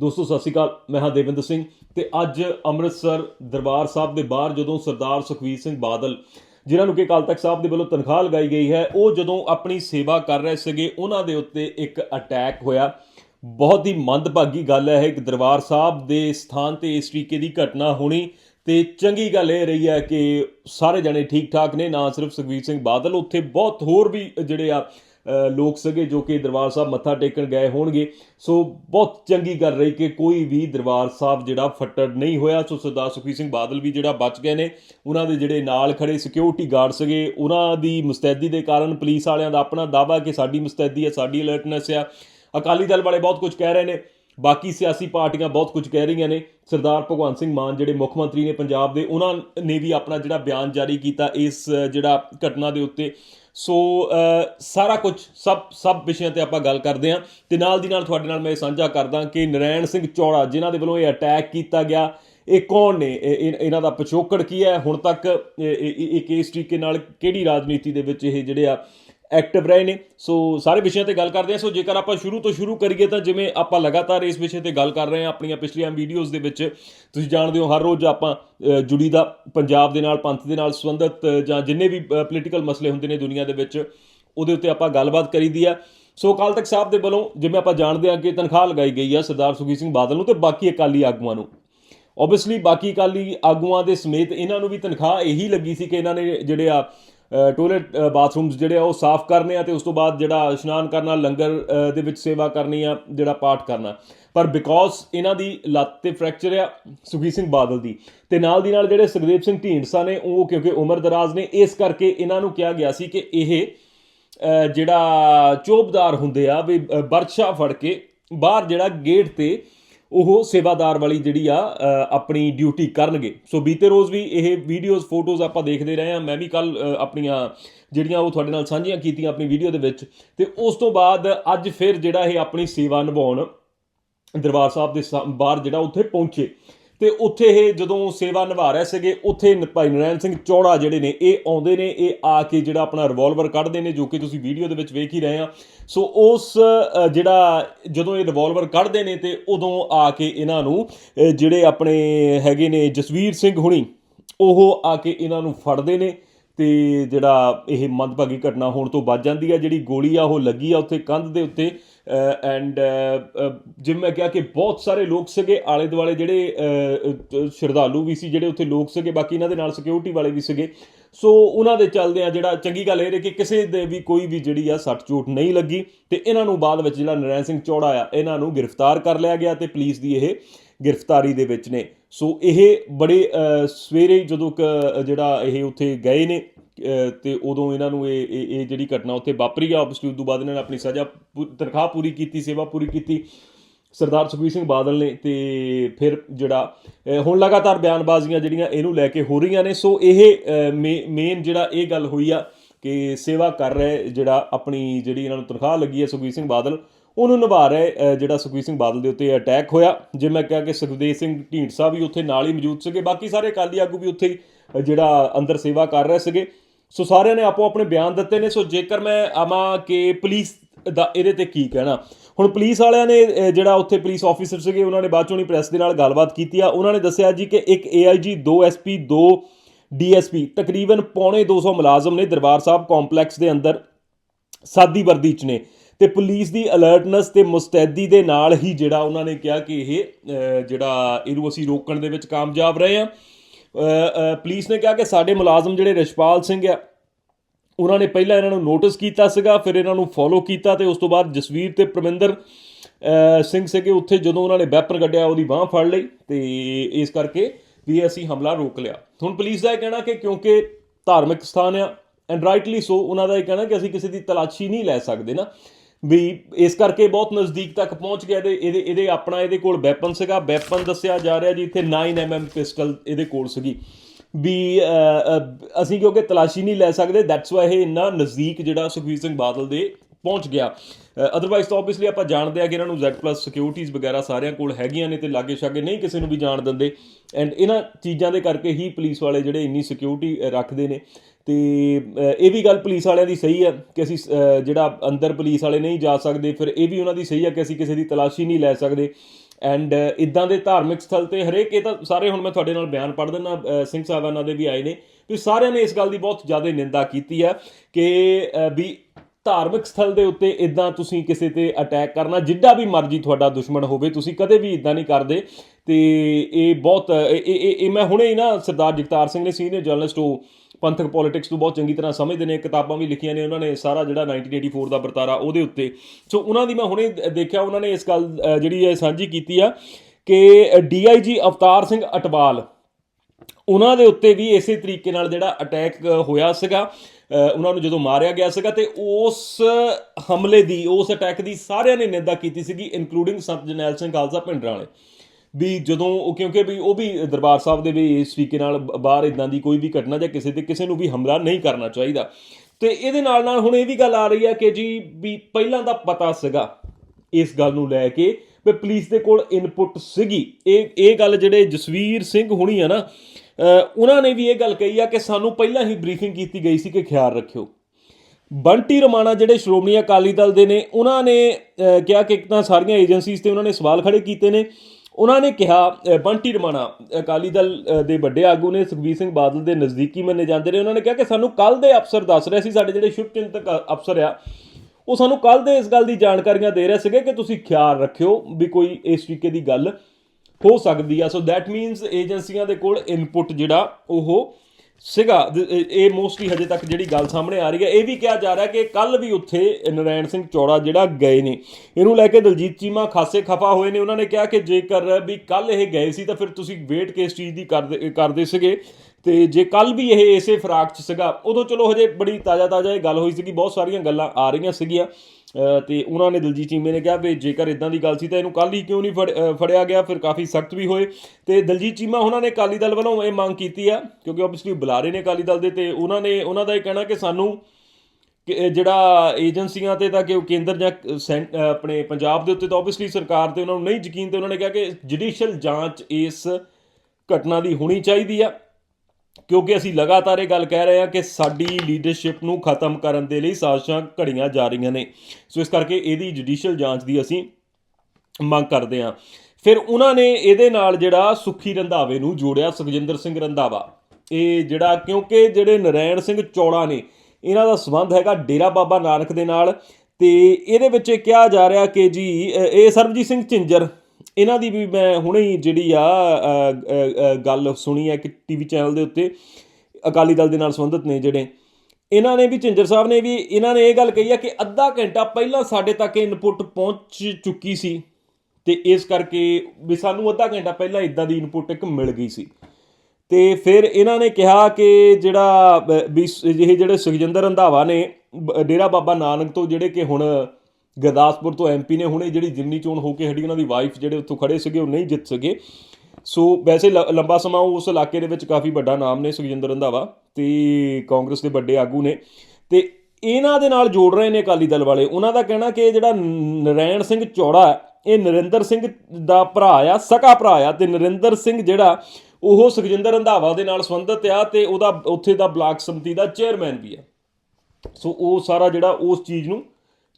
ਦੋਸਤੋ, ਸਤਿ ਸ਼੍ਰੀ ਅਕਾਲ। ਮੈਂ ਹਾਂ ਦੇਵਿੰਦਰ ਸਿੰਘ ਤੇ ਅੱਜ ਅੰਮ੍ਰਿਤਸਰ ਦਰਬਾਰ ਸਾਹਿਬ ਦੇ ਬਾਹਰ ਜਦੋਂ ਸਰਦਾਰ ਸੁਖਵੀਰ ਸਿੰਘ ਬਾਦਲ, ਜਿਨ੍ਹਾਂ ਨੂੰ ਕਿ ਅਕਾਲ ਤਖਤ ਸਾਹਿਬ ਦੇ ਵੱਲੋਂ ਤਨਖਾਹ ਲਗਾਈ ਗਈ ਹੈ, ਉਹ ਜਦੋਂ ਆਪਣੀ ਸੇਵਾ ਕਰ ਰਹੇ ਸੀਗੇ, ਉਹਨਾਂ ਦੇ ਉੱਤੇ ਇੱਕ ਅਟੈਕ ਹੋਇਆ। ਬਹੁਤ ਹੀ ਮੰਦਭਾਗੀ ਗੱਲ ਹੈ ਇੱਕ ਦਰਬਾਰ ਸਾਹਿਬ ਦੇ ਸਥਾਨ ਤੇ ਇਸ ਤਰੀਕੇ ਦੀ ਘਟਨਾ ਹੋਣੀ ਤੇ ਚੰਗੀ ਗੱਲ ਇਹ ਰਹੀ ਹੈ ਕਿ ਸਾਰੇ ਜਣੇ ਠੀਕ ਠਾਕ ਨੇ, ਨਾ ਸਿਰਫ ਸੁਖਵੀਰ ਸਿੰਘ ਬਾਦਲ, ਉੱਥੇ ਬਹੁਤ ਹੋਰ ਵੀ ਜਿਹੜੇ ਆ ਲੋਕ ਸਗੇ ਜੋ ਕਿ ਦਰਬਾਰ ਸਾਹਿਬ ਮੱਥਾ ਟੇਕਣ ਗਏ ਹੋਣਗੇ। ਸੋ ਬਹੁਤ ਚੰਗੀ ਗੱਲ ਰਹੀ ਕਿ ਕੋਈ ਵੀ ਦਰਬਾਰ ਸਾਹਿਬ ਜਿਹੜਾ ਫੱਟੜ ਨਹੀਂ ਹੋਇਆ। ਸੋ ਸਰਦਾਰ ਸੁਖਵੀਰ ਸਿੰਘ ਬਾਦਲ ਵੀ ਜਿਹੜਾ ਬਚ ਗਏ ਨੇ, ਉਹਨਾਂ ਦੇ ਜਿਹੜੇ ਨਾਲ ਖੜੇ ਸਿਕਿਉਰਿਟੀ ਗਾਰਡ ਸਗੇ, ਉਹਨਾਂ ਦੀ ਮੁਸਤੈਦੀ ਦੇ ਕਾਰਨ ਪੁਲਿਸ ਵਾਲਿਆਂ ਦਾ ਆਪਣਾ ਦਾਵਾ ਕਿ ਸਾਡੀ ਮੁਸਤੈਦੀ ਹੈ, ਸਾਡੀ ਅਲਰਟਨੈਸ ਆ। ਅਕਾਲੀ ਦਲ ਵਾਲੇ ਬਹੁਤ ਕੁਝ ਕਹਿ ਰਹੇ ਨੇ। ਬਾਕੀ ਸਿਆਸੀ ਪਾਰਟੀਆਂ ਬਹੁਤ ਕੁਝ ਕਹਿ ਰਹੀਆਂ ਨੇ। ਸਰਦਾਰ ਭਗਵੰਤ ਸਿੰਘ ਮਾਨ ਜਿਹੜੇ ਮੁੱਖ ਮੰਤਰੀ ਨੇ ਪੰਜਾਬ ਦੇ, ਉਹਨਾਂ ਨੇ ਵੀ ਆਪਣਾ ਜਿਹੜਾ ਬਿਆਨ ਜਾਰੀ ਕੀਤਾ ਇਸ, ਜਿਹੜਾ ਘਟਨਾ ਦੇ ਉੱਤੇ। ਸੋ ਸਾਰਾ ਕੁਝ, ਸਭ ਸਭ ਵਿਸ਼ਿਆਂ ਤੇ ਆਪਾਂ ਗੱਲ ਕਰਦੇ ਹਾਂ ਤੇ ਨਾਲ ਦੀ ਨਾਲ ਤੁਹਾਡੇ ਨਾਲ ਮੈਂ ਇਹ ਸਾਂਝਾ ਕਰਦਾ ਕਿ ਨਰੈਣ ਸਿੰਘ ਚੌੜਾ ਜਿਨ੍ਹਾਂ ਦੇ ਵੱਲੋਂ ਇਹ ਅਟੈਕ ਕੀਤਾ ਗਿਆ, ਇਹ ਕੌਣ ਨੇ? ਇਹ- ਇਹ- ਇਹਨਾਂ ਦਾ ਪਿਛੋਕੜ ਕੀ ਹੈ? ਹੁਣ ਤੱਕ ਇਹ- ਇਹ ਤਰੀਕੇ ਨਾਲ ਕਿਹੜੀ ਰਾਜਨੀਤੀ ਦੇ ਵਿੱਚ ਇਹ ਜਿਹੜੇ ਆ ਐਕਟਿਵ ਰਹੇ ਨੇ। ਸੋ ਸਾਰੇ ਵਿਸ਼ਿਆਂ ਤੇ ਗੱਲ ਕਰਦੇ ਹਾਂ। ਸੋ ਜੇਕਰ ਆਪਾਂ ਸ਼ੁਰੂ ਤੋਂ ਸ਼ੁਰੂ ਕਰੀਏ ਤਾਂ ਜਿਵੇਂ ਆਪਾਂ ਲਗਾਤਾਰ ਇਸ ਵਿਸ਼ੇ ਤੇ ਗੱਲ ਕਰ ਰਹੇ ਹਾਂ ਆਪਣੀਆਂ ਪਿਛਲੀਆਂ ਵੀਡੀਓਜ਼ ਦੇ ਵਿੱਚ, ਤੁਸੀਂ ਜਾਣਦੇ ਹੋ ਹਰ ਰੋਜ਼ ਆਪਾਂ ਜੁੜੀ ਦਾ ਪੰਜਾਬ ਦੇ ਨਾਲ, ਪੰਥ ਦੇ ਨਾਲ ਸੰਬੰਧਿਤ ਜਾਂ ਜਿੰਨੇ ਵੀ ਪੋਲੀਟੀਕਲ ਮਸਲੇ ਹੁੰਦੇ ਨੇ ਦੁਨੀਆ ਦੇ ਵਿੱਚ, ਉਹਦੇ ਉੱਤੇ ਆਪਾਂ ਗੱਲਬਾਤ ਕਰੀਦੀ ਆ ਸੋ ਅਕਾਲ ਤਖਤ ਸਾਹਿਬ ਦੇ ਵੱਲੋਂ ਜਿਵੇਂ ਆਪਾਂ ਜਾਣਦੇ ਹਾਂ ਕਿ ਤਨਖਾਹ ਲਗਾਈ ਗਈ ਆ ਸਰਦਾਰ ਸੁਖੀ ਸਿੰਘ ਬਾਦਲ ਨੂੰ ਤੇ ਬਾਕੀ ਅਕਾਲੀ ਆਗੂਆਂ ਨੂੰ। ਆਬਵੀਅਸਲੀ ਬਾਕੀ ਅਕਾਲੀ ਆਗੂਆਂ ਦੇ ਸਮੇਤ ਇਹਨਾਂ ਨੂੰ ਵੀ ਤਨਖਾਹ ਇਹੀ ਲੱਗੀ ਸੀ ਕਿ ਇਹਨਾਂ ਨੇ ਜਿਹੜੇ ਆ ਟਾਇਲਟ ਬਾਥਰੂਮਸ ਜਿਹੜੇ ਆ ਉਹ ਸਾਫ਼ ਕਰਨੇ ਆ ਤੇ ਉਸ ਤੋਂ ਬਾਅਦ ਜਿਹੜਾ ਇਸ਼ਨਾਨ ਕਰਨਾ ਲੰਗਰ ਦੇ ਵਿੱਚ ਸੇਵਾ ਕਰਨੀ ਆ ਜਿਹੜਾ ਪਾਠ ਕਰਨਾ। ਪਰ ਬਿਕੋਜ਼ ਇਹਨਾਂ ਦੀ ਲੱਤ ਤੇ ਫ੍ਰੈਕਚਰ ਆ ਸੁਖੀ ਸਿੰਘ ਬਾਦਲ ਦੀ ਤੇ ਨਾਲ ਦੀ ਨਾਲ ਜਿਹੜੇ ਸੁਖਦੇਵ ਸਿੰਘ ਢੀਂਡਸਾ ਨੇ ਉਹ ਕਿਉਂਕਿ ਉਮਰ ਦਰਾਜ਼ ਨੇ ਇਸ ਕਰਕੇ ਇਹਨਾਂ ਨੂੰ ਕਿਹਾ ਗਿਆ ਸੀ ਕਿ ਇਹ ਜਿਹੜਾ ਚੋਬਦਾਰ ਹੁੰਦੇ ਆ ਵੀ ਅ, ਬਰਛਾ ਫੜ ਕੇ ਬਾਹਰ ਜਿਹੜਾ ਗੇਟ ਤੇ ਉਹ ਸੇਵਾਦਾਰ ਵਾਲੀ ਜਿਹੜੀ ਆ ਆਪਣੀ ਡਿਊਟੀ ਕਰਨਗੇ। ਸੋ ਬੀਤੇ ਰੋਜ਼ ਵੀ ਇਹ ਵੀਡੀਓਜ਼ ਫੋਟੋਜ਼ ਆਪਾਂ ਦੇਖਦੇ ਰਹੇ ਆ ਮੈਂ ਵੀ ਕੱਲ ਆਪਣੀਆਂ ਜਿਹੜੀਆਂ ਉਹ ਤੁਹਾਡੇ ਨਾਲ ਸਾਂਝੀਆਂ ਕੀਤੀਆਂ ਆਪਣੀ ਵੀਡੀਓ ਦੇ ਵਿੱਚ। ਤੇ ਉਸ ਤੋਂ ਬਾਅਦ ਅੱਜ ਫਿਰ ਜਿਹੜਾ ਇਹ ਆਪਣੀ ਸੇਵਾ ਨਿਭਾਉਣ ਦਰਬਾਰ ਸਾਹਿਬ ਦੇ ਸਾ- ਬਾਹਰ ਜਿਹੜਾ ਉੱਥੇ ਪਹੁੰਚੇ। ਤੇ ਉੱਥੇ ਇਹ ਜਦੋਂ ਸੇਵਾ ਨਿਭਾ ਰਹੇ ਸੀਗੇ, ਉੱਥੇ ਭਾਈ ਨਰੈਣ ਸਿੰਘ ਚੌੜਾ ਜਿਹੜੇ ਨੇ, ਇਹ ਆਉਂਦੇ ਨੇ, ਇਹ ਆ ਕੇ ਜਿਹੜਾ ਆਪਣਾ ਰਿਵਾਲਵਰ ਕੱਢਦੇ ਨੇ, ਜੋ ਕਿ ਤੁਸੀਂ ਵੀਡੀਓ ਦੇ ਵਿੱਚ ਵੇਖ ਹੀ ਰਹੇ ਆ। ਸੋ ਉਸ ਜਿਹੜਾ ਜਦੋਂ ਇਹ ਰਿਵਾਲਵਰ ਕੱਢਦੇ ਨੇ ਤੇ ਉਦੋਂ ਆ ਕੇ ਇਹਨਾਂ ਨੂੰ ਜਿਹੜੇ ਆਪਣੇ ਹੈਗੇ ਨੇ ਜਸਵੀਰ ਸਿੰਘ ਹੁਣੀ, ਉਹ ਆ ਕੇ ਇਹਨਾਂ ਨੂੰ ਫੜਦੇ ਨੇ ਤੇ ਜਿਹੜਾ ਇਹ ਮੰਦਭਾਗੀ ਘਟਨਾ ਹੋਣ ਤੋਂ ਬਚ ਜਾਂਦੀ ਹੈ ਜਿਹੜੀ ਗੋਲੀ ਆ, ਉਹ ਲੱਗੀ ਆ ਉੱਥੇ ਕੰਧ ਦੇ ਉੱਤੇ। ਐਂਡ ਜਿਵੇਂ ਮੈਂ ਕਿਹਾ ਕਿ ਬਹੁਤ ਸਾਰੇ ਲੋਕ ਸੀਗੇ, ਆਲੇ ਦੁਆਲੇ ਜਿਹੜੇ ਸ਼ਰਧਾਲੂ ਵੀ ਸੀ, ਜਿਹੜੇ ਉੱਥੇ ਲੋਕ ਸੀਗੇ, ਬਾਕੀ ਇਹਨਾਂ ਦੇ ਨਾਲ ਸਿਕਿਉਰਿਟੀ ਵਾਲੇ ਵੀ ਸੀਗੇ। ਸੋ ਉਹਨਾਂ ਦੇ ਚੱਲਦੇ ਆ ਜਿਹੜਾ ਚੰਗੀ ਗੱਲ ਇਹ ਰਹੀ ਕਿ ਕਿਸੇ ਦੇ ਵੀ ਕੋਈ ਵੀ ਜਿਹੜੀ ਆ ਸੱਟ ਚੋਟ ਨਹੀਂ ਲੱਗੀ, ਤੇ ਇਹਨਾਂ ਨੂੰ ਬਾਅਦ ਵਿੱਚ ਜਿਹੜਾ ਨਰੈਣ ਸਿੰਘ ਚੌੜਾ ਆ ਇਹਨਾਂ ਨੂੰ ਗ੍ਰਿਫਤਾਰ ਕਰ ਲਿਆ ਗਿਆ ਤੇ ਪੁਲਿਸ ਦੀ ਇਹ ਗ੍ਰਿਫਤਾਰੀ ਦੇ ਵਿੱਚ ਨੇ। ਸੋ ਇਹ ਬੜੇ ਸਵੇਰੇ ਜਦੋਂ ਕ ਜਿਹੜਾ ਇਹ ਉੱਥੇ ਗਏ ਨੇ ਤੇ ਉਦੋਂ ਇਹਨਾਂ ਨੂੰ ਇਹ ਇਹ ਜਿਹੜੀ ਘਟਨਾ ਉੱਥੇ ਵਾਪਰੀ ਆ ਆਬਵੀਅਸਲੀ ਤੋਂ ਬਾਅਦ ਇਹਨਾਂ ਨੇ ਆਪਣੀ ਸਜ਼ਾ ਪੂ- ਤਨਖਾਹ ਪੂਰੀ ਕੀਤੀ, ਸੇਵਾ ਪੂਰੀ ਕੀਤੀ ਸਰਦਾਰ ਸੁਖਬੀਰ ਸਿੰਘ ਬਾਦਲ ਨੇ ਤੇ ਫਿਰ ਜਿਹੜਾ ਹੁਣ ਲਗਾਤਾਰ ਬਿਆਨਬਾਜ਼ੀਆਂ ਜਿਹੜੀਆਂ ਇਹਨੂੰ ਲੈ ਕੇ ਹੋ ਰਹੀਆਂ ਨੇ, ਸੋ ਇਹ ਮੇਨ ਜਿਹੜਾ ਇਹ ਗੱਲ ਹੋਈ ਆ ਕਿ ਸੇਵਾ ਕਰ ਰਹੇ ਜਿਹੜਾ ਆਪਣੀ ਜਿਹੜੀ ਇਹਨਾਂ ਨੂੰ ਤਨਖਾਹ ਲੱਗੀ ਹੈ ਸੁਖਬੀਰ ਸਿੰਘ ਬਾਦਲ, ਉਹਨੂੰ ਨਿਭਾ ਰਹੇ ਜਿਹੜਾ ਸੁਖਬੀਰ ਸਿੰਘ ਬਾਦਲ ਦੇ ਉੱਤੇ ਅਟੈਕ ਹੋਇਆ। ਜੇ ਮੈਂ ਕਿਹਾ ਕਿ ਸੁਖਦੇਵ ਸਿੰਘ ਢੀਂਡਸਾ ਵੀ ਉੱਥੇ ਨਾਲ ਹੀ ਮੌਜੂਦ ਸੀਗੇ, ਬਾਕੀ ਸਾਰੇ ਅਕਾਲੀ ਆਗੂ ਵੀ ਉੱਥੇ ਹੀ ਜਿਹੜਾ ਅੰਦਰ ਸੇਵਾ ਕਰ ਰਹੇ ਸੀਗੇ। ਸੋ ਸਾਰਿਆਂ ਨੇ ਆਪੋ ਆਪਣੇ ਬਿਆਨ ਦਿੱਤੇ ਨੇ, ਸੋ ਜੇਕਰ ਮੈਂ ਆਵਾਂ ਕਿ ਪੁਲਿਸ ਦਾ ਇਹਦੇ ਤੇ ਕੀ ਕਹਿਣਾ। ਹੁਣ ਪੁਲਿਸ ਵਾਲਿਆਂ ਨੇ ਜਿਹੜਾ ਉੱਥੇ ਪੁਲਿਸ ਆਫੀਸਰ ਸੀਗੇ, ਉਹਨਾਂ ਨੇ ਬਾਅਦ ਚੋਂ ਨਹੀਂ ਪ੍ਰੈਸ ਦੇ ਨਾਲ ਗੱਲਬਾਤ ਕੀਤੀ ਆ। ਉਹਨਾਂ ਨੇ ਦੱਸਿਆ ਜੀ ਕਿ ਇੱਕ ਏਆਈਜੀ 2 ਐਸਪੀ 2 ਡੀਐਸਪੀ ਤਕਰੀਬਨ ਪੌਣੇ 200 ਮੁਲਾਜ਼ਮ ਨੇ ਦਰਬਾਰ ਸਾਹਿਬ ਕੰਪਲੈਕਸ ਦੇ ਅੰਦਰ ਸਾਦੀ ਵਰਦੀ ਚ ਨੇ। ਤੇ ਪੁਲਿਸ ਦੀ ਅਲਰਟਨੈਸ ਤੇ ਮੁਸਤੈਦੀ ਦੇ ਨਾਲ ਹੀ ਜਿਹੜਾ ਉਹਨਾਂ ਨੇ ਕਿਹਾ ਕਿ ਇਹ ਜਿਹੜਾ ਇਹਨੂੰ ਅਸੀਂ ਰੋਕਣ ਦੇ ਵਿੱਚ ਕਾਮਯਾਬ ਰਹੇ ਆ। ਪੁਲਿਸ ਨੇ ਕਿਹਾ ਕਿ ਸਾਡੇ ਮੁਲਾਜ਼ਮ ਜਿਹੜੇ ਰਿਸ਼ਪਾਲ ਸਿੰਘ ਆ, ਉਹਨਾਂ ਨੇ ਪਹਿਲਾਂ ਇਹਨਾਂ ਨੂੰ ਨੋਟਿਸ ਕੀਤਾ ਸੀਗਾ, ਫਿਰ ਇਹਨਾਂ ਨੂੰ ਫੋਲੋ ਕੀਤਾ ਤੇ ਉਸ ਤੋਂ ਬਾਅਦ ਜਸਵੀਰ ਤੇ ਪ੍ਰਮਿੰਦਰ ਸਿੰਘ ਸੀਗੇ ਉੱਥੇ ਜਦੋਂ ਉਹਨਾਂ ਨੇ ਵੈਪਨ ਕੱਢਿਆ, ਉਹਦੀ ਬਾਹ ਫੜ ਲਈ ਤੇ ਇਸ ਕਰਕੇ ਵੀ ਅਸੀਂ ਹਮਲਾ ਰੋਕ ਲਿਆ। ਹੁਣ ਪੁਲਿਸ ਦਾ ਇਹ ਕਹਿਣਾ ਕਿ ਕਿਉਂਕਿ ਧਾਰਮਿਕ ਸਥਾਨ ਆ ਐਂਡ ਰਾਈਟਲੀ ਸੋ ਉਹਨਾਂ ਦਾ ਇਹ ਕਹਿਣਾ ਕਿ ਅਸੀਂ ਕਿਸੇ ਦੀ ਤਲਾਸ਼ੀ ਨਹੀਂ ਲੈ ਸਕਦੇ ਨਾ। ਵੀ ਇਸ ਕਰਕੇ ਬਹੁਤ ਨਜ਼ਦੀਕ ਤੱਕ ਪਹੁੰਚ ਗਿਆ ਤੇ ਇਹਦੇ ਇਹਦੇ ਆਪਣਾ ਇਹਦੇ ਕੋਲ ਵੈਪਨ ਸੀਗਾ। ਵੈਪਨ ਦੱਸਿਆ ਜਾ ਰਿਹਾ ਜੀ, ਇੱਥੇ 9mm ਪਿਸਟਲ ਇਹਦੇ ਕੋਲ ਸੀਗੀ। ਵੀ ਅਸੀਂ ਕਿਉਂਕਿ ਤਲਾਸ਼ੀ ਨਹੀਂ ਲੈ ਸਕਦੇ ਦੈਟਸ ਵਾਈ ਇਹ ਇੰਨਾ ਨਜ਼ਦੀਕ ਜਿਹੜਾ ਸੁਖਵੀਰ ਸਿੰਘ ਬਾਦਲ ਦੇ ਪਹੁੰਚ ਗਿਆ। ਅਦਰਵਾਈਜ਼ ਤਾਂ ਆਬਵੀਅਸਲੀ ਆਪਾਂ ਜਾਣਦੇ ਆ ਕਿ ਇਹਨਾਂ ਨੂੰ Z+ ਸਿਕਿਉਰਿਟੀਜ਼ ਵਗੈਰਾ ਸਾਰਿਆਂ ਕੋਲ ਹੈਗੀਆਂ ਨੇ ਤੇ ਲਾਗੇ ਛਾਗੇ ਨਹੀਂ ਕਿਸੇ ਨੂੰ ਵੀ ਜਾਣ ਦਿੰਦੇ। ਐਂਡ ਇਹਨਾਂ ਚੀਜ਼ਾਂ ਦੇ ਕਰਕੇ ਹੀ ਪੁਲਿਸ ਵਾਲੇ ਜਿਹੜੇ ਇੰਨੀ ਸਿਕਿਉਰਿਟੀ ਰੱਖਦੇ ਨੇ। ਤੇ ਇਹ ਵੀ ਗੱਲ ਪੁਲਿਸ ਵਾਲਿਆਂ ਦੀ ਸਹੀ ਹੈ ਕਿ ਅਸੀਂ ਜਿਹੜਾ ਅੰਦਰ ਪੁਲਿਸ ਵਾਲੇ ਨਹੀਂ ਜਾ ਸਕਦੇ, ਫਿਰ ਇਹ ਵੀ ਉਹਨਾਂ ਦੀ ਸਹੀ ਹੈ ਕਿ ਅਸੀਂ ਕਿਸੇ ਦੀ ਤਲਾਸ਼ੀ ਨਹੀਂ ਲੈ ਸਕਦੇ। ਐਂਡ ਇਦਾਂ ਦੇ ਧਾਰਮਿਕ ਸਥਲ ਤੇ ਹਰੇਕ, ਇਹ ਤਾਂ ਸਾਰੇ ਹੁਣ ਮੈਂ ਤੁਹਾਡੇ ਨਾਲ ਬਿਆਨ ਪੜ੍ਹ ਦਿੰਦਾ ਸਿੰਘ ਸਾਹਿਬਾਨਾਂ ਦੇ ਵੀ ਆਏ ਨੇ, ਵੀ ਸਾਰਿਆਂ ਨੇ ਇਸ ਗੱਲ ਦੀ ਬਹੁਤ ਜ਼ਿਆਦਾ ਨਿੰਦਾ ਕੀਤੀ ਆ ਕਿ ਵੀ ਧਾਰਮਿਕ ਸਥਲ ਦੇ ਉੱਤੇ ਇਦਾਂ ਤੁਸੀਂ ਕਿਸੇ ਤੇ ਅਟੈਕ ਕਰਨਾ, ਜਿੱਡਾ ਵੀ ਮਰਜ਼ੀ ਤੁਹਾਡਾ ਦੁਸ਼ਮਣ ਹੋਵੇ, ਤੁਸੀਂ ਕਦੇ ਵੀ ਇਦਾਂ ਨਹੀਂ ਕਰਦੇ। ਤੇ ਇਹ ਬਹੁਤ ਇਹ ਇਹ ਮੈਂ ਹੁਣੇ ਹੀ ਨਾ ਸਰਦਾਰ ਜਗਤਾਰ ਸਿੰਘ ਨੇ ਸੀਨੀਅਰ ਜਰਨਲਿਸਟ ਉਹ ਪੰਥਕ ਪੋਲਿਟਿਕਸ ਨੂੰ ਬਹੁਤ ਚੰਗੀ ਤਰ੍ਹਾਂ ਸਮਝਦੇ ਨੇ, ਕਿਤਾਬਾਂ ਵੀ ਲਿਖੀਆਂ ਨੇ ਉਹਨਾਂ ਨੇ, ਸਾਰਾ ਜਿਹੜਾ 1984 ਦਾ ਵਰਤਾਰਾ ਉਹਦੇ ਉੱਤੇ। ਸੋ ਉਹਨਾਂ ਦੀ ਮੈਂ ਹੁਣੇ ਦੇਖਿਆ, ਉਹਨਾਂ ਨੇ ਇਸ ਗੱਲ ਜਿਹੜੀ ਹੈ ਸਾਂਝੀ ਕੀਤੀ ਆ ਕਿ ਡੀਆਈਜੀ ਅਵਤਾਰ ਸਿੰਘ ਅਟਵਾਲ, ਉਹਨਾਂ ਦੇ ਉੱਤੇ ਵੀ ਇਸੇ ਤਰੀਕੇ ਨਾਲ ਜਿਹੜਾ ਅਟੈਕ ਹੋਇਆ ਸੀਗਾ ਉਹਨਾਂ ਨੂੰ ਜਦੋਂ ਮਾਰਿਆ ਗਿਆ ਸੀਗਾ ਤੇ ਉਸ ਹਮਲੇ ਦੀ, ਉਸ ਅਟੈਕ ਦੀ ਸਾਰਿਆਂ ਨੇ ਨਿੰਦਾ ਕੀਤੀ ਸੀਗੀ ਇਨਕਲੂਡਿੰਗ ਸੰਤ ਜਰਨੈਲ ਸਿੰਘ ਖਾਲਸਾ ਪਿੰਡਰਾਂ ਵਾਲੇ। ਵੀ ਜਦੋਂ ਉਹ ਕਿਉਂਕਿ ਵੀ ਉਹ ਵੀ ਦਰਬਾਰ ਸਾਹਿਬ ਦੇ ਵੀ ਇਸ ਤਰੀਕੇ ਨਾਲ ਬਾਹਰ ਇਦਾਂ ਦੀ ਕੋਈ ਵੀ ਘਟਨਾ ਜਾਂ ਕਿਸੇ ਤੇ ਕਿਸੇ ਨੂੰ ਵੀ ਹਮਲਾ ਨਹੀਂ ਕਰਨਾ ਚਾਹੀਦਾ। ਤੇ ਇਹਦੇ ਨਾਲ ਨਾਲ ਹੁਣ ਇਹ ਵੀ ਗੱਲ ਆ ਰਹੀ ਆ ਕਿ ਜੀ ਵੀ ਪਹਿਲਾਂ ਦਾ ਪਤਾ ਸੀਗਾ ਇਸ ਗੱਲ ਨੂੰ ਲੈ ਕੇ ਵੀ ਪੁਲਿਸ ਦੇ ਕੋਲ ਇਨਪੁਟ ਸੀਗੀ। ਇਹ ਇਹ ਗੱਲ ਜਿਹੜੇ ਜਸਵੀਰ ਸਿੰਘ ਹੁਣੀ ਆ ਨਾ ਉਹਨਾਂ ਨੇ ਵੀ ਇਹ ਗੱਲ ਕਹੀ ਆ ਕਿ ਸਾਨੂੰ ਪਹਿਲਾਂ ਹੀ ਬਰੀਫਿੰਗ ਕੀਤੀ ਗਈ ਸੀ ਕਿ ਖਿਆਲ ਰੱਖਿਓ। ਬੰਟੀ ਰਮਾਣਾ ਜਿਹੜੇ ਸ਼੍ਰੋਮਣੀ ਅਕਾਲੀ ਦਲ ਦੇ ਨੇ, ਉਹਨਾਂ ਨੇ ਕਿਹਾ ਕਿ ਇੱਕ ਤਾਂ ਸਾਰੀਆਂ ਏਜੰਸੀਜ਼ ਤੇ ਉਹਨਾਂ ਨੇ ਸਵਾਲ ਖੜੇ ਕੀਤੇ ਨੇ ਉਹਨਾਂ ਨੇ ਕਿਹਾ ਬੰਟੀ ਰਮਾਣਾ, ਅਕਾਲੀ ਦਲ ਦੇ ਵੱਡੇ ਆਗੂ ਨੇ ਸੁਖਬੀਰ ਸਿੰਘ ਬਾਦਲ ਦੇ ਨਜ਼ਦੀਕੀ ਮੰਨੇ ਜਾਂਦੇ ਨੇ। ਉਹਨਾਂ ਨੇ ਕਿਹਾ ਕਿ ਸਾਨੂੰ ਕੱਲ ਦੇ ਅਫਸਰ ਦੱਸ ਰਹੇ ਸੀ, ਸਾਡੇ ਜਿਹੜੇ ਸ਼ੁਭ ਚਿੰਤਕ ਅਫਸਰ ਆ, ਉਹ ਸਾਨੂੰ ਕੱਲ ਦੇ ਇਸ ਗੱਲ ਦੀ ਜਾਣਕਾਰੀਆਂ ਦੇ ਰਹੇ ਸੀਗੇ ਕਿ ਤੁਸੀਂ ਖਿਆਲ ਰੱਖਿਓ ਵੀ ਕੋਈ ਇਸ ਤਰੀਕੇ ਦੀ ਗੱਲ ਹੋ ਸਕਦੀ ਆ। ਸੋ ਥੈਟ ਮੀਨਸ ਏਜੰਸੀਆਂ ਦੇ ਕੋਲ ਇਨਪੁਟ ਜਿਹੜਾ, ਉਹ ਸੀਗਾ ਇਹ- ਮੋਸਟਲੀ ਹਜੇ ਤੱਕ ਜਿਹੜੀ ਗੱਲ ਸਾਹਮਣੇ ਆ ਰਹੀ ਹੈ, ਇਹ ਵੀ ਕਿਹਾ ਜਾ ਰਿਹਾ ਕਿ ਕੱਲ ਵੀ ਉੱਥੇ ਨਰਾਇਣ ਸਿੰਘ ਚੌੜਾ ਜਿਹੜਾ ਗਏ ਨੇ। ਇਹਨੂੰ ਲੈ ਕੇ ਦਲਜੀਤ ਚੀਮਾ ਖਾਸੇ ਖਫਾ ਹੋਏ ਨੇ। ਉਹਨਾਂ ਨੇ ਕਿਹਾ ਕਿ ਜੇਕਰ ਵੀ ਕੱਲ ਇਹ ਗਏ ਸੀ ਤਾਂ ਫਿਰ ਤੁਸੀਂ ਵੇਟ ਕਿਸ ਚੀਜ਼ ਦੀ ਕਰਦੇ ਕਰਦੇ ਸੀਗੇ। ਤੇ ਜੇ ਕੱਲ ਵੀ ਇਹ ਇਸੇ ਫਰਾਕ ਚ ਸੀਗਾ, ਉਦੋਂ ਚਲੋ ਹਜੇ ਬੜੀ ਤਾਜ਼ਾ ਤਾਜ਼ਾ ਇਹ ਗੱਲ ਹੋਈ ਸੀਗੀ, ਬਹੁਤ ਸਾਰੀਆਂ ਗੱਲਾਂ ਆ ਰਹੀਆਂ ਸੀਗੀਆਂ। ਤੇ ਉਹਨਾਂ ਨੇ ਦਲਜੀਤ ਚੀਮੇ ਨੇ ਕਿਹਾ ਵੀ ਜੇਕਰ ਇਦਾਂ ਦੀ ਗੱਲ ਸੀ ਤਾਂ ਇਹਨੂੰ ਕੱਲ ਹੀ ਕਿਉਂ ਨਹੀਂ ਫੜ- ਫੜਿਆ ਗਿਆ ਫਿਰ ਕਾਫੀ ਸਖਤ ਵੀ ਹੋਏ। ਤੇ ਦਲਜੀਤ ਚੀਮਾ ਉਹਨਾਂ ਨੇ ਅਕਾਲੀ ਦਲ ਵੱਲੋਂ ਇਹ ਮੰਗ ਕੀਤੀ ਆ ਕਿਉਂਕਿ ਆਬਵੀਅਸਲੀ ਬੁਲਾਰੇ ਨੇ ਅਕਾਲੀ ਦਲ ਦੇ ਤੇ ਉਹਨਾਂ ਨੇ ਉਹਨਾਂ ਦਾ ਇਹ ਕਹਿਣਾ ਕਿ ਸਾਨੂੰ ਕਿ ਜਿਹੜਾ ਏਜੰਸੀਆਂ ਤੇ ਤਾਂ ਕਿ ਉਹ ਕੇਂਦਰ ਜਾਂ ਅ, ਆਪਣੇ ਪੰਜਾਬ ਦੇ ਉੱਤੇ ਤਾਂ ਆਬਵੀਅਸਲੀ ਸਰਕਾਰ ਤੇ ਉਹਨਾਂ ਨੂੰ ਨਹੀਂ ਯਕੀਨ ਤੇ ਉਹਨਾਂ ਨੇ ਕਿਹਾ ਕਿ ਜੁਡੀਸ਼ੀਅਲ ਜਾਂਚ ਇਸ ਘਟਨਾ ਦੀ ਹੋਣੀ ਚਾਹੀਦੀ ਆ। ਕਿਉਂਕਿ ਅਸੀਂ ਲਗਾਤਾਰ ਇਹ ਗੱਲ ਕਹਿ ਰਹੇ ਹਾਂ ਕਿ ਸਾਡੀ ਲੀਡਰਸ਼ਿਪ ਨੂੰ ਖਤਮ ਕਰਨ ਦੇ ਲਈ ਸਾਜ਼ਿਸ਼ਾਂ ਘੜੀਆਂ ਜਾ ਰਹੀਆਂ ਨੇ। ਸੋ ਇਸ ਕਰਕੇ ਇਹਦੀ ਜੁਡੀਸ਼ੀਅਲ ਜਾਂਚ ਦੀ ਅਸੀਂ ਮੰਗ ਕਰਦੇ ਹਾਂ। ਫਿਰ ਉਹਨਾਂ ਨੇ ਇਹਦੇ ਨਾਲ ਜਿਹੜਾ ਸੁਖੀ ਰੰਧਾਵੇ ਨੂੰ ਜੋੜਿਆ, ਸੁਖਜਿੰਦਰ ਸਿੰਘ ਰੰਧਾਵਾ। ਇਹ ਜਿਹੜਾ ਕਿਉਂਕਿ ਜਿਹੜੇ ਨਰੈਣ ਸਿੰਘ ਚੌੜਾ ਨੇ, ਇਹਨਾਂ ਦਾ ਸਬੰਧ ਹੈਗਾ ਡੇਰਾ ਬਾਬਾ ਨਾਨਕ ਦੇ ਨਾਲ ਤੇ ਇਹਦੇ ਵਿੱਚ ਇਹ ਕਿਹਾ ਜਾ ਰਿਹਾ ਕਿ ਜੀ ਇਹ ਸਰਬਜੀਤ ਸਿੰਘ ਝਿੰਜਰ ਇਹਨਾਂ ਦੀ ਵੀ ਮੈਂ ਹੁਣੇ ਹੀ ਜਿਹੜੀ ਆ ਗੱਲ ਸੁਣੀ ਹੈ ਕਿ ਟੀਵੀ ਚੈਨਲ ਦੇ ਉੱਤੇ, ਅਕਾਲੀ ਦਲ ਦੇ ਨਾਲ ਸੰਬੰਧਿਤ ਨੇ ਜਿਹੜੇ। ਇਹਨਾਂ ਨੇ ਵੀ, ਝਿੰਜਰ ਸਾਹਿਬ ਨੇ ਵੀ, ਇਹਨਾਂ ਨੇ ਇਹ ਗੱਲ ਕਹੀ ਹੈ ਕਿ ਅੱਧਾ ਘੰਟਾ ਪਹਿਲਾਂ ਸਾਡੇ ਤੱਕ ਇਨਪੁਟ ਪਹੁੰਚ ਚੁੱਕੀ ਸੀ ਤੇ ਇਸ ਕਰਕੇ ਵੀ ਸਾਨੂੰ ਅੱਧਾ ਘੰਟਾ ਪਹਿਲਾਂ ਇਦਾਂ ਦੀ ਇਨਪੁਟ ਇੱਕ ਮਿਲ ਗਈ ਸੀ। ਤੇ ਫਿਰ ਇਹਨਾਂ ਨੇ ਕਿਹਾ ਕਿ ਜਿਹੜਾ ਇਹ ਜਿਹੜੇ ਸੁਖਜਿੰਦਰ ਰੰਧਾਵਾ ਨੇ, ਬ- ਡੇਰਾ ਬਾਬਾ ਨਾਨਕ ਤੋਂ ਜਿਹੜੇ ਕਿ ਹੁਣ ਗੁਰਦਾਸਪੁਰ ਤੋਂ ਐਮਪੀ ਨੇ ਹੁਣੇ ਜਿਹੜੀ ਜਿਮਨੀ ਚੋਣ ਹੋ ਕੇ ਹਟੀ, ਉਹਨਾਂ ਦੀ ਵਾਈਫ ਜਿਹੜੇ ਉੱਥੋਂ ਖੜੇ ਸੀਗੇ, ਉਹ ਨਹੀਂ ਜਿੱਤ ਸਕੇ। ਸੋ ਵੈਸੇ ਲ- ਲੰਬਾ ਸਮਾਂ ਉਹ ਉਸ ਇਲਾਕੇ ਦੇ ਵਿੱਚ ਕਾਫੀ ਵੱਡਾ ਨਾਮ ਨੇ, ਸੁਖਜਿੰਦਰ ਰੰਧਾਵਾ ਤੇ ਕਾਂਗਰਸ ਦੇ ਵੱਡੇ ਆਗੂ ਨੇ। ਤੇ ਇਹਨਾਂ ਦੇ ਨਾਲ ਜੋੜ ਰਹੇ ਨੇ ਅਕਾਲੀ ਦਲ ਵਾਲੇ। ਉਹਨਾਂ ਦਾ ਕਹਿਣਾ ਕਿ ਜਿਹੜਾ ਨਰੈਣ ਸਿੰਘ ਚੌੜਾ ਇਹ ਨਰਿੰਦਰ ਸਿੰਘ ਦਾ ਭਰਾ ਆ, ਸਕਾ ਭਰਾ ਆ ਤੇ ਨਰਿੰਦਰ ਸਿੰਘ ਜਿਹੜਾ, ਉਹ ਸੁਖਜਿੰਦਰ ਰੰਧਾਵਾ ਦੇ ਨਾਲ ਸੰਬੰਧਿਤ ਆ ਤੇ ਉਹਦਾ, ਉੱਥੇ ਦਾ ਬਲਾਕ ਸਮਿਤੀ ਦਾ ਚੇਅਰਮੈਨ ਵੀ ਆ। ਸੋ ਉਹ ਸਾਰਾ ਜਿਹੜਾ ਉਸ ਚੀਜ਼ ਨੂੰ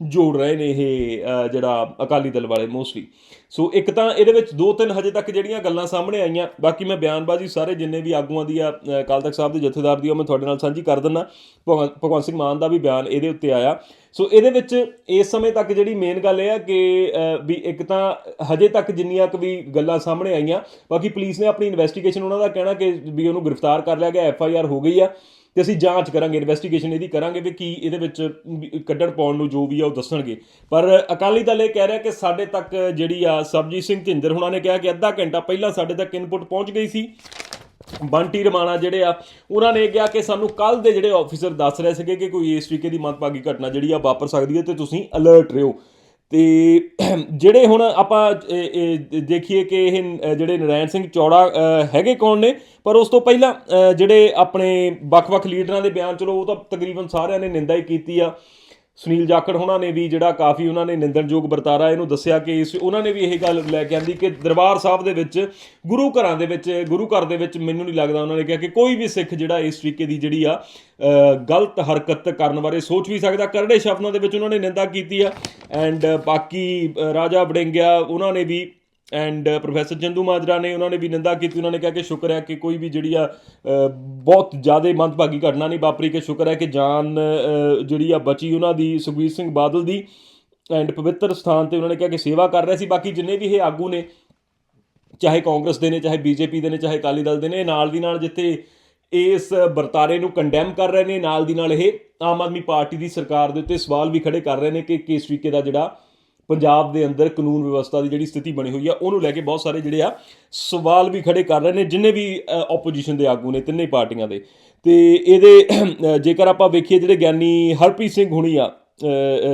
ਜੋੜ ਰਹੇ ਨੇ ਇਹ ਜਿਹੜਾ ਅਕਾਲੀ ਦਲ ਵਾਲੇ ਮੋਸਟਲੀ ਸੋ ਇੱਕ ਤਾਂ ਇਹਦੇ ਵਿੱਚ ਦੋ ਤਿੰਨ ਹਜੇ ਤੱਕ ਜਿਹੜੀਆਂ ਗੱਲਾਂ ਸਾਹਮਣੇ ਆਈਆਂ ਬਾਕੀ ਮੈਂ ਬਿਆਨਬਾਜ਼ੀ ਸਾਰੇ ਜਿੰਨੇ ਵੀ ਆਗੂਆਂ ਦੀ ਆ ਅ, ਅਕਾਲ ਤਖਤ ਸਾਹਿਬ ਦੇ ਜਥੇਦਾਰ ਦੀ ਉਹ ਮੈਂ ਤੁਹਾਡੇ ਨਾਲ ਸਾਂਝੀ ਕਰ ਦਿੰਦਾ। ਭਗਵੰ- ਭਗਵੰਤ ਸਿੰਘ ਮਾਨ ਦਾ ਵੀ ਬਿਆਨ ਇਹਦੇ ਉੱਤੇ ਆਇਆ। ਸੋ ਇਹਦੇ ਵਿੱਚ ਇਸ ਸਮੇਂ ਤੱਕ ਜਿਹੜੀ ਮੇਨ ਗੱਲ ਇਹ ਆ ਕਿ ਵੀ ਇੱਕ ਤਾਂ ਹਜੇ ਤੱਕ ਜਿੰਨੀਆਂ ਕੁ ਵੀ ਗੱਲਾਂ ਸਾਹਮਣੇ ਆਈਆਂ ਬਾਕੀ ਪੁਲਿਸ ਨੇ ਆਪਣੀ ਇਨਵੈਸਟੀਗੇਸ਼ਨ ਉਹਨਾਂ ਦਾ ਕਹਿਣਾ ਕਿ ਵੀ ਉਹਨੂੰ ਗ੍ਰਿਫਤਾਰ ਕਰ ਲਿਆ ਗਿਆ ਐਫ ਆਈ ਆਰ ਹੋ ਗਈ ਆ। ਤੇ ਅਸੀਂ ਜਾਂਚ ਕਰਾਂਗੇ ਇਨਵੈਸਟੀਗੇਸ਼ਨ ਇਹਦੀ ਕਰਾਂਗੇ ਵੀ ਕੀ ਇਹਦੇ ਵਿੱਚ ਕੱਢਣ ਪਾਉਣ ਨੂੰ ਜੋ ਵੀ ਆ ਉਹ ਦੱਸਣਗੇ। ਪਰ ਅਕਾਲੀ ਦਲ ਇਹ ਕਹਿ ਰਿਹਾ ਕਿ ਸਾਡੇ ਤੱਕ ਜਿਹੜੀ ਆ ਸਰਬਜੀਤ ਸਿੰਘ ਝਿੰਦਰ ਹੁਣਾਂ ਨੇ ਕਿਹਾ ਕਿ ਅੱਧਾ ਘੰਟਾ ਪਹਿਲਾਂ ਸਾਡੇ ਤੱਕ ਇਨਪੁਟ ਪਹੁੰਚ ਗਈ ਸੀ। ਬੰਟੀ ਰਮਾਣਾ ਜਿਹੜੇ ਆ, ਉਹਨਾਂ ਨੇ ਕਿਹਾ ਕਿ ਸਾਨੂੰ ਕੱਲ ਦੇ ਜਿਹੜੇ ਆਫੀਸਰ ਦੱਸ ਰਹੇ ਸੀਗੇ ਕਿ ਕੋਈ ਇਸ ਤਰੀਕੇ ਦੀ ਮੰਦਭਾਗੀ ਘਟਨਾ ਜਿਹੜੀ ਆ ਵਾਪਰ ਸਕਦੀ ਹੈ ਤੇ ਤੁਸੀਂ ਅਲਰਟ ਰਹੋ। ਤੇ ਜਿਹੜੇ ਹੁਣ ਆਪਾਂ ਦੇਖੀਏ ਕਿ ਇਹ ਜਿਹੜੇ ਨਰਾਇਣ ਸਿੰਘ ਚੌੜਾ ਹੈਗੇ ਕੌਣ ਨੇ? ਪਰ ਉਸ ਤੋਂ ਪਹਿਲਾਂ ਜਿਹੜੇ ਆਪਣੇ ਵੱਖ-ਵੱਖ ਲੀਡਰਾਂ ਦੇ ਬਿਆਨ, ਚਲੋ ਉਹ ਤਾਂ ਤਕਰੀਬਨ ਸਾਰਿਆਂ ਨੇ ਨਿੰਦਾ ਹੀ ਕੀਤੀ ਆ। ਸੁਨੀਲ ਜਾਖੜ ਉਹਨਾਂ ਨੇ ਵੀ ਜਿਹੜਾ ਕਾਫੀ ਉਹਨਾਂ ਨੇ ਨਿੰਦਣਯੋਗ ਵਰਤਾਰਾ ਇਹਨੂੰ ਦੱਸਿਆ ਕਿ ਇਸ ਉਹਨਾਂ ਨੇ ਵੀ ਇਹ ਗੱਲ ਲੈ ਕੇ ਆਂਦੀ ਕਿ ਦਰਬਾਰ ਸਾਹਿਬ ਦੇ ਵਿੱਚ, ਗੁਰੂ ਘਰਾਂ ਦੇ ਵਿੱਚ, ਗੁਰੂ ਘਰ ਦੇ ਵਿੱਚ ਮੈਨੂੰ ਨਹੀਂ ਲੱਗਦਾ ਉਹਨਾਂ ਨੇ ਕਿਹਾ ਕਿ ਕੋਈ ਵੀ ਸਿੱਖ ਜਿਹੜਾ ਇਸ ਤਰੀਕੇ ਦੀ ਜਿਹੜੀ ਆ ਗਲਤ ਹਰਕਤ ਕਰਨ ਬਾਰੇ ਸੋਚ ਵੀ ਸਕਦਾ। ਕਰੜੇ ਸ਼ਬਦਾਂ ਦੇ ਵਿੱਚ ਉਹਨਾਂ ਨੇ ਨਿੰਦਾ ਕੀਤੀ ਆ। ਐਂਡ ਬਾਕੀ ਰਾਜਾ ਵੜਿੰਗਿਆ, ਉਹਨਾਂ ਨੇ ਵੀ ਐਂਡ ਪ੍ਰੋਫੈਸਰ ਚੰਦੂ ਮਾਜਰਾ ਨੇ ਉਹਨਾਂ ਨੇ ਵੀ ਨਿੰਦਾ ਕੀਤੀ, ਉਹਨਾਂ ਨੇ ਕਿਹਾ ਕਿ ਸ਼ੁਕਰ ਹੈ ਕਿ ਕੋਈ ਵੀ ਜਿਹੜੀ ਆ ਬਹੁਤ ਜ਼ਿਆਦਾ ਮੰਦਭਾਗੀ ਘਟਨਾ ਨਹੀਂ ਵਾਪਰੀ, ਕਿ ਸ਼ੁਕਰ ਹੈ ਕਿ ਜਾਨ ਜਿਹੜੀ ਆ ਬਚੀ ਉਹਨਾਂ ਦੀ ਸੁਖਬੀਰ ਸਿੰਘ ਬਾਦਲ ਦੀ। ਐਂਡ ਪਵਿੱਤਰ ਸਥਾਨ ਤੇ ਉਹਨਾਂ ਨੇ ਕਿਹਾ ਕਿ ਸੇਵਾ ਕਰ ਰਹੇ ਸੀ, ਬਾਕੀ ਜਿੰਨੇ ਵੀ ਇਹ ਆਗੂ ਨੇ, ਚਾਹੇ ਕਾਂਗਰਸ ਦੇ ਨੇ, ਚਾਹੇ ਬੀਜੇਪੀ ਦੇ ਨੇ, ਚਾਹੇ ਅਕਾਲੀ ਦਲ ਦੇ ਨੇ, ਨਾਲ ਦੀ ਨਾਲ ਜਿੱਥੇ ਇਸ ਵਰਤਾਰੇ ਨੂੰ ਕੰਡੈਮ ਕਰ ਰਹੇ ਨੇ, ਨਾਲ ਦੀ ਨਾਲ ਇਹ ਆਮ ਆਦਮੀ ਪਾਰਟੀ ਦੀ ਸਰਕਾਰ ਦੇ ਉੱਤੇ ਸਵਾਲ ਵੀ ਖੜੇ ਕਰ ਰਹੇ ਨੇ ਕਿ ਕਿਸ ਤਰੀਕੇ ਦਾ ਜਿਹੜਾ ਪੰਜਾਬ ਦੇ ਅੰਦਰ ਕਾਨੂੰਨ ਵਿਵਸਥਾ ਦੀ ਜਿਹੜੀ ਸਥਿਤੀ ਬਣੀ ਹੋਈ ਆ ਉਹਨੂੰ ਲੈ ਕੇ ਬਹੁਤ ਸਾਰੇ ਜਿਹੜੇ ਆ ਸਵਾਲ ਵੀ ਖੜੇ ਕਰ ਰਹੇ ਨੇ ਜਿੰਨੇ ਵੀ ਆਪੋਜੀਸ਼ਨ ਦੇ ਆਗੂ ਨੇ ਤਿੰਨੇ ਪਾਰਟੀਆਂ ਦੇ। ਤੇ ਇਹਦੇ ਜੇਕਰ ਆਪਾਂ ਵੇਖੀਏ ਜਿਹੜੇ ਗਿਆਨੀ ਹਰਪ੍ਰੀਤ ਸਿੰਘ ਹੁਣੀ ਆ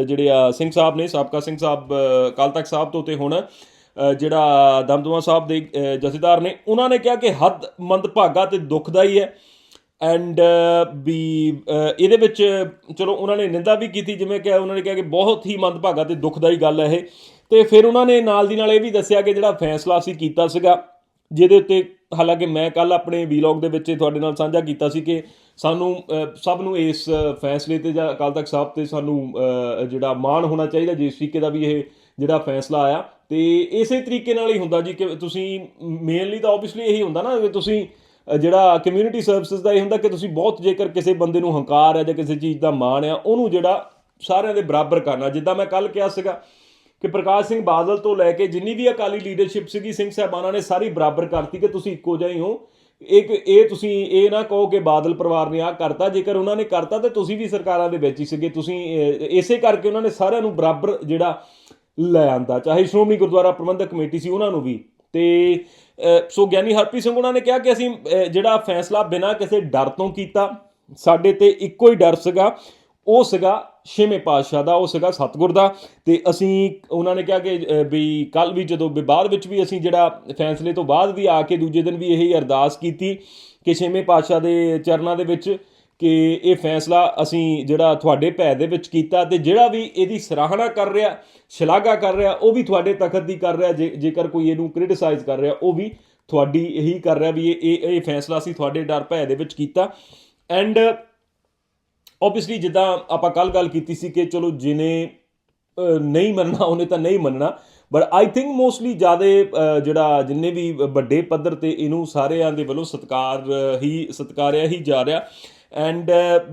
ਜਿਹੜੇ ਆ ਸਿੰਘ ਸਾਹਿਬ ਨੇ ਸਾਬਕਾ ਸਿੰਘ ਸਾਹਿਬ ਅ, ਅਕਾਲ ਤਖਤ ਸਾਹਿਬ ਤੋਂ ਤੇ ਹੁਣ ਜਿਹੜਾ ਦਮਦਮਾ ਸਾਹਿਬ ਦੇ ਜਥੇਦਾਰ ਨੇ ਉਹਨਾਂ ਨੇ ਕਿਹਾ ਕਿ ਹੱਦ ਮੰਦਭਾਗਾ ਤੇ ਦੁੱਖਦਾਈ ਹੈ। ਐਂਡ uh, ਵੀ ਇਹਦੇ ਵਿੱਚ ਚਲੋ ਉਹਨਾਂ ਨੇ ਨਿੰਦਾ ਵੀ ਕੀਤੀ, ਜਿਵੇਂ ਕਿ ਉਹਨਾਂ ਨੇ ਕਿਹਾ ਕਿ ਬਹੁਤ ਹੀ ਮੰਦਭਾਗਾ ਤੇ ਦੁਖਦਾਈ ਗੱਲ ਹੈ ਇਹ। ਤੇ ਫਿਰ ਉਹਨਾਂ ਨੇ ਨਾਲ ਦੀ ਨਾਲ ਇਹ ਵੀ ਦੱਸਿਆ ਕਿ ਜਿਹੜਾ ਫੈਸਲਾ ਅਸੀਂ ਕੀਤਾ ਸੀਗਾ, ਜਿਹਦੇ ਉੱਤੇ ਹਾਲਾਂਕਿ ਮੈਂ ਕੱਲ ਆਪਣੇ ਵੀਲੌਗ ਦੇ ਵਿੱਚ ਤੁਹਾਡੇ ਨਾਲ ਸਾਂਝਾ ਕੀਤਾ ਸੀ ਕਿ ਸਾਨੂੰ ਸਭ ਨੂੰ ਇਸ ਫੈਸਲੇ ਤੇ ਜਾਂ ਅਕਾਲ ਤਖਤ ਸਾਹਿਬ ਤੇ ਸਾਨੂੰ ਜਿਹੜਾ ਮਾਣ ਹੋਣਾ ਚਾਹੀਦਾ, ਜਿਸ ਤਰੀਕੇ ਦਾ ਵੀ ਇਹ ਜਿਹੜਾ ਫੈਸਲਾ ਆਇਆ। ਤੇ ਇਸੇ ਤਰੀਕੇ ਨਾਲ ਹੀ ਹੁੰਦਾ ਜੀ ਕਿ ਤੁਸੀਂ ਮੇਨਲੀ ਤਾਂ ਆਬਵੀਅਸਲੀ ਇਹੀ ਹੁੰਦਾ ਨਾ ਕਿ ਤੁਸੀਂ ਜਿਹੜਾ ਕਮਿਊਨਿਟੀ ਸਰਵਿਸਿਜ਼ ਦਾ ਇਹ ਹੁੰਦਾ ਕਿ ਤੁਸੀਂ ਬਹੁਤ ਜੇਕਰ ਕਿਸੇ ਬੰਦੇ ਨੂੰ ਹੰਕਾਰ ਹੈ ਜਾਂ ਕਿਸੇ ਚੀਜ਼ ਦਾ ਮਾਣ ਆ ਉਹਨੂੰ ਜਿਹੜਾ ਸਾਰਿਆਂ ਦੇ ਬਰਾਬਰ ਕਰਨਾ। ਜਿੱਦਾਂ ਮੈਂ ਕੱਲ ਕਿਹਾ ਸੀਗਾ ਕਿ ਪ੍ਰਕਾਸ਼ ਸਿੰਘ ਬਾਦਲ ਤੋਂ ਲੈ ਕੇ ਜਿੰਨੀ ਵੀ ਅਕਾਲੀ ਲੀਡਰਸ਼ਿਪ ਸੀਗੀ, ਸਿੰਘ ਸਾਹਿਬਾਨਾਂ ਨੇ ਸਾਰੀ ਬਰਾਬਰ ਕਰਤੀ ਕਿ ਤੁਸੀਂ ਇੱਕੋ ਜਿਹੇ ਹੋ ਇੱਕ ਇਹ ਤੁਸੀਂ ਇਹ ਨਾ ਕਹੋ ਕਿ ਬਾਦਲ ਪਰਿਵਾਰ ਨੇ ਆ ਕਰਤਾ, ਜੇਕਰ ਉਹਨਾਂ ਨੇ ਕਰਤਾ ਤੇ ਤੁਸੀਂ ਵੀ ਸਰਕਾਰਾਂ ਦੇ ਵਿੱਚ ਹੀ ਸੀਗੇ। ਤੁਸੀਂ ਇਸੇ ਕਰਕੇ ਉਹਨਾਂ ਨੇ ਸਾਰਿਆਂ ਨੂੰ ਬਰਾਬਰ ਜਿਹੜਾ ਲੈ ਆਂਦਾ, ਚਾਹੇ ਸ਼੍ਰੋਮਣੀ ਗੁਰਦੁਆਰਾ ਪ੍ਰਬੰਧਕ ਕਮੇਟੀ ਸੀ ਉਹਨਾਂ ਨੂੰ ਵੀ। ਤੇ ਸੋ ਗਿਆਨੀ ਹਰਪ੍ਰੀਤ ਸਿੰਘ ਉਹਨਾਂ ਨੇ ਕਿਹਾ ਕਿ ਅਸੀਂ ਜਿਹੜਾ ਫੈਸਲਾ ਬਿਨਾਂ ਕਿਸੇ ਡਰ ਤੋਂ ਕੀਤਾ ਸਾਡੇ ਤੇ ਇੱਕੋ ਹੀ ਡਰ ਸੀਗਾ ਉਹ ਸੀਗਾ ਛੇਵੇਂ ਪਾਤਸ਼ਾਹ ਦਾ ਉਹ ਸੀਗਾ ਸਤਿਗੁਰ ਦਾ। ਤੇ ਅਸੀਂ ਉਹਨਾਂ ਨੇ ਕਿਹਾ ਕਿ ਅ, ਵੀ ਕੱਲ ਵੀ ਜਦੋਂ ਵੀ ਬਾਅਦ ਵਿੱਚ ਵੀ ਅਸੀਂ ਜਿਹੜਾ ਫੈਸਲੇ ਤੋਂ ਬਾਅਦ ਵੀ ਆ ਕੇ ਦੂਜੇ ਦਿਨ ਵੀ ਇਹੀ ਅਰਦਾਸ ਕੀਤੀ ਕਿ ਛੇਵੇਂ ਪਾਤਸ਼ਾਹ ਦੇ ਚਰਨਾਂ ਦੇ ਵਿੱਚ ਕਿ ਇਹ ਫੈਸਲਾ ਅਸੀਂ ਜਿਹੜਾ ਤੁਹਾਡੇ ਭੈ ਦੇ ਵਿੱਚ ਕੀਤਾ ਤੇ ਜਿਹੜਾ ਵੀ ਇਹਦੀ ਸਰਾਹਣਾ ਕਰ ਰਿਹਾ, ਸ਼ਲਾਘਾ ਕਰ ਰਿਹਾ, ਉਹ ਵੀ ਤੁਹਾਡੇ ਤਖਤ ਦੀ ਕਰ ਰਿਹਾ, ਜੇ- ਜੇਕਰ ਕੋਈ ਇਹਨੂੰ ਕ੍ਰਿਟਿਸਾਈਜ਼ ਕਰ ਰਿਹਾ, ਉਹ ਵੀ ਤੁਹਾਡੀ ਇਹੀ ਕਰ ਰਿਹਾ ਵੀ ਇਹ ਇਹ ਇਹ ਫੈਸਲਾ ਅਸੀਂ ਤੁਹਾਡੇ ਡਰ ਭੈ ਦੇ ਵਿੱਚ ਕੀਤਾ। ਐਂਡ ਆਬਵੀਅਸਲੀ ਜਿੱਦਾਂ ਆਪਾਂ ਕੱਲ ਗੱਲ ਕੀਤੀ ਸੀ ਕਿ ਚਲੋ ਜਿਹਨੇ ਨਹੀਂ ਮੰਨਣਾ, ਉਹਨੇ ਤਾਂ ਨਹੀਂ ਮੰਨਣਾ ਬਟ ਆਈ ਥਿੰਕ ਮੋਸਟਲੀ ਜ਼ਿਆਦਾ ਜਿਹੜਾ ਜਿੰਨੇ ਵੀ ਵੱਡੇ ਪੱਧਰ ਤੇ ਇਹਨੂੰ ਸਾਰਿਆਂ ਦੇ ਵੱਲੋਂ ਸਤਕਾਰ ਹੀ, ਸਤਕਾਰਿਆ ਹੀ ਜਾ ਰਿਹਾ। ਐਂਡ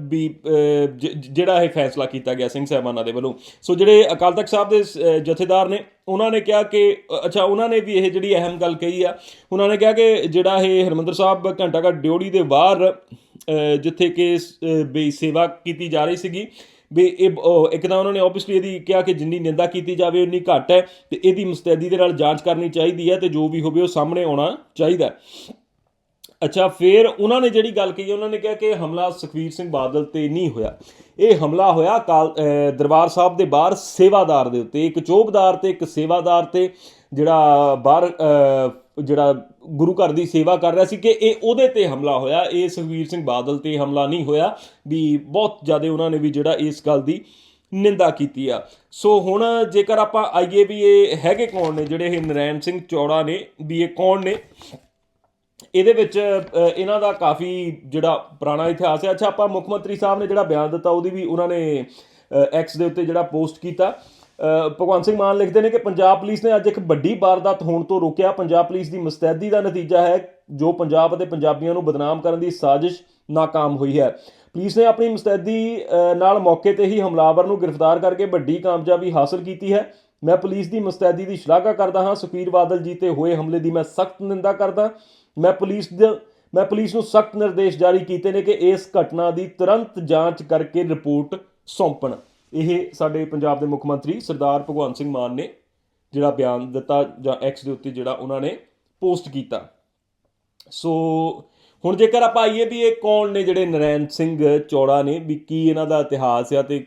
ਵੀ uh, uh, ਜਿਹੜਾ ਇਹ ਫੈਸਲਾ ਕੀਤਾ ਗਿਆ ਸਿੰਘ ਸਾਹਿਬਾਨਾਂ ਦੇ ਵੱਲੋਂ। ਸੋ ਜਿਹੜੇ ਅਕਾਲ ਤਖਤ ਸਾਹਿਬ ਦੇ ਜਥੇਦਾਰ ਨੇ ਉਹਨਾਂ ਨੇ ਕਿਹਾ ਕਿ ਅੱਛਾ ਉਹਨਾਂ ਨੇ ਵੀ ਇਹ ਜਿਹੜੀ ਅਹਿਮ ਗੱਲ ਕਹੀ ਆ। ਉਹਨਾਂ ਨੇ ਕਿਹਾ ਕਿ ਜਿਹੜਾ ਇਹ ਹਰਮੰਦਰ ਸਾਹਿਬ ਘੰਟਾ ਘਰ ਡਿਓੜੀ ਦੇ ਬਾਹਰ ਜਿੱਥੇ ਕਿ ਅ, ਸੇਵਾ ਕੀਤੀ ਜਾ ਰਹੀ ਸੀਗੀ ਵੀ ਇਹ ਇੱਕ ਤਾਂ ਉਹਨਾਂ ਨੇ ਆਬਵੀਅਸਲੀ ਇਹਦੀ ਕਿਹਾ ਕਿ ਜਿੰਨੀ ਨਿੰਦਾ ਕੀਤੀ ਜਾਵੇ ਉਨੀ ਘੱਟ ਹੈ। ਤੇ ਇਹਦੀ ਮੁਸਤੈਦੀ ਦੇ ਨਾਲ ਜਾਂਚ ਕਰਨੀ ਚਾਹੀਦੀ ਹੈ ਤੇ ਜੋ ਵੀ ਹੋਵੇ ਉਹ ਸਾਹਮਣੇ ਆਉਣਾ ਚਾਹੀਦਾ ਹੈ। ਅੱਛਾ, ਫਿਰ ਉਹਨਾਂ ਨੇ ਜਿਹੜੀ ਗੱਲ ਕਹੀ, ਉਹਨਾਂ ਨੇ ਕਿਹਾ ਕਿ ਹਮਲਾ ਸੁਖਵੀਰ ਸਿੰਘ ਬਾਦਲ ਤੇ ਨਹੀਂ ਹੋਇਆ। ਇਹ ਹਮਲਾ ਹੋਇਆ ਕਾਲ ਦਰਬਾਰ ਸਾਹਿਬ ਦੇ ਬਾਹਰ ਸੇਵਾਦਾਰ ਦੇ ਉੱਤੇ। ਇੱਕ ਚੋਬਦਾਰ ਤੇ ਇੱਕ ਸੇਵਾਦਾਰ ਤੇ ਜਿਹੜਾ ਬਾਹਰ ਜਿਹੜਾ ਗੁਰੂ ਘਰ ਦੀ ਸੇਵਾ ਕਰ ਰਿਹਾ ਸੀ ਕਿ ਇਹ ਉਹਦੇ ਤੇ ਹਮਲਾ ਹੋਇਆ। ਇਹ ਸੁਖਵੀਰ ਸਿੰਘ ਬਾਦਲ ਤੇ ਹਮਲਾ ਨਹੀਂ ਹੋਇਆ। ਵੀ ਬਹੁਤ ਜ਼ਿਆਦਾ ਉਹਨਾਂ ਨੇ ਵੀ ਜਿਹੜਾ ਇਸ ਗੱਲ ਦੀ ਨਿੰਦਾ ਕੀਤੀ ਆ। ਸੋ ਹੁਣ ਜੇਕਰ ਆਪਾਂ ਆਈਏ ਵੀ ਇਹ ਹੈਗੇ ਕੌਣ ਨੇ? ਜਿਹੜੇ ਇਹ ਨਰੈਣ ਸਿੰਘ ਚੌੜਾ ਨੇ, ਵੀ ਇਹ ਕੌਣ ਨੇ? ਇਹਦੇ ਵਿੱਚ ਇਹਨਾਂ ਦਾ ਕਾਫੀ ਜਿਹੜਾ ਪੁਰਾਣਾ ਇਤਿਹਾਸ ਹੈ। ਅੱਛਾ, ਆਪਾਂ ਮੁੱਖ ਮੰਤਰੀ ਸਾਹਿਬ ਨੇ ਜਿਹੜਾ ਬਿਆਨ ਦਿੱਤਾ, ਉਹਦੀ ਵੀ ਉਹਨਾਂ ਨੇ ਐਕਸ ਦੇ ਉੱਤੇ ਜਿਹੜਾ ਪੋਸਟ ਕੀਤਾ। ਭਗਵੰਤ ਸਿੰਘ ਮਾਨ ਲਿਖਦੇ ਨੇ ਕਿ ਪੰਜਾਬ ਪੁਲਿਸ ਨੇ ਅੱਜ ਇੱਕ ਵੱਡੀ ਵਾਰਦਾਤ ਹੋਣ ਤੋਂ ਰੋਕਿਆ। ਪੰਜਾਬ ਪੁਲਿਸ ਦੀ ਮੁਸਤੈਦੀ ਦਾ ਨਤੀਜਾ ਹੈ ਜੋ ਪੰਜਾਬ ਅਤੇ ਪੰਜਾਬੀਆਂ ਨੂੰ ਬਦਨਾਮ ਕਰਨ ਦੀ ਸਾਜ਼ਿਸ਼ ਨਾਕਾਮ ਹੋਈ ਹੈ। ਪੁਲਿਸ ਨੇ ਆਪਣੀ ਮੁਸਤੈਦੀ ਨਾਲ ਮੌਕੇ ਤੇ ਹੀ ਹਮਲਾਵਰ ਨੂੰ ਗ੍ਰਿਫਤਾਰ ਕਰਕੇ ਵੱਡੀ ਕਾਮਯਾਬੀ ਹਾਸਲ ਕੀਤੀ ਹੈ। ਮੈਂ ਪੁਲਿਸ ਦੀ ਮੁਸਤੈਦੀ ਦੀ ਸ਼ਲਾਘਾ ਕਰਦਾ ਹਾਂ। ਸੁਖਬੀਰ ਬਾਦਲ ਜੀ ਤੇ ਹੋਏ ਹਮਲੇ ਦੀ ਮੈਂ ਸਖਤ ਨਿੰਦਾ ਕਰਦਾ। ਮੈਂ ਪੁਲਿਸ ਦੇ ਮੈਂ ਪੁਲਿਸ ਨੂੰ ਸਖਤ ਨਿਰਦੇਸ਼ ਜਾਰੀ ਕੀਤੇ ਨੇ ਕਿ ਇਸ ਘਟਨਾ ਦੀ ਤੁਰੰਤ ਜਾਂਚ ਕਰਕੇ ਰਿਪੋਰਟ ਸੌਂਪਣ। ਇਹ ਸਾਡੇ ਪੰਜਾਬ ਦੇ ਮੁੱਖ ਮੰਤਰੀ ਸਰਦਾਰ ਭਗਵੰਤ ਸਿੰਘ ਮਾਨ ਨੇ ਜਿਹੜਾ ਬਿਆਨ ਦਿੱਤਾ ਜਾਂ ਐਕਸ ਦੇ ਉੱਤੇ ਜਿਹੜਾ ਉਹਨਾਂ ਨੇ ਪੋਸਟ ਕੀਤਾ। ਸੋ ਹੁਣ ਜੇਕਰ ਆਪਾਂ ਆਈਏ ਵੀ ਇਹ ਕੌਣ ਨੇ ਜਿਹੜੇ ਨਰੈਣ ਸਿੰਘ ਚੌੜਾ ਨੇ, ਵੀ ਕੀ ਇਹਨਾਂ ਦਾ ਇਤਿਹਾਸ ਆ ਤੇ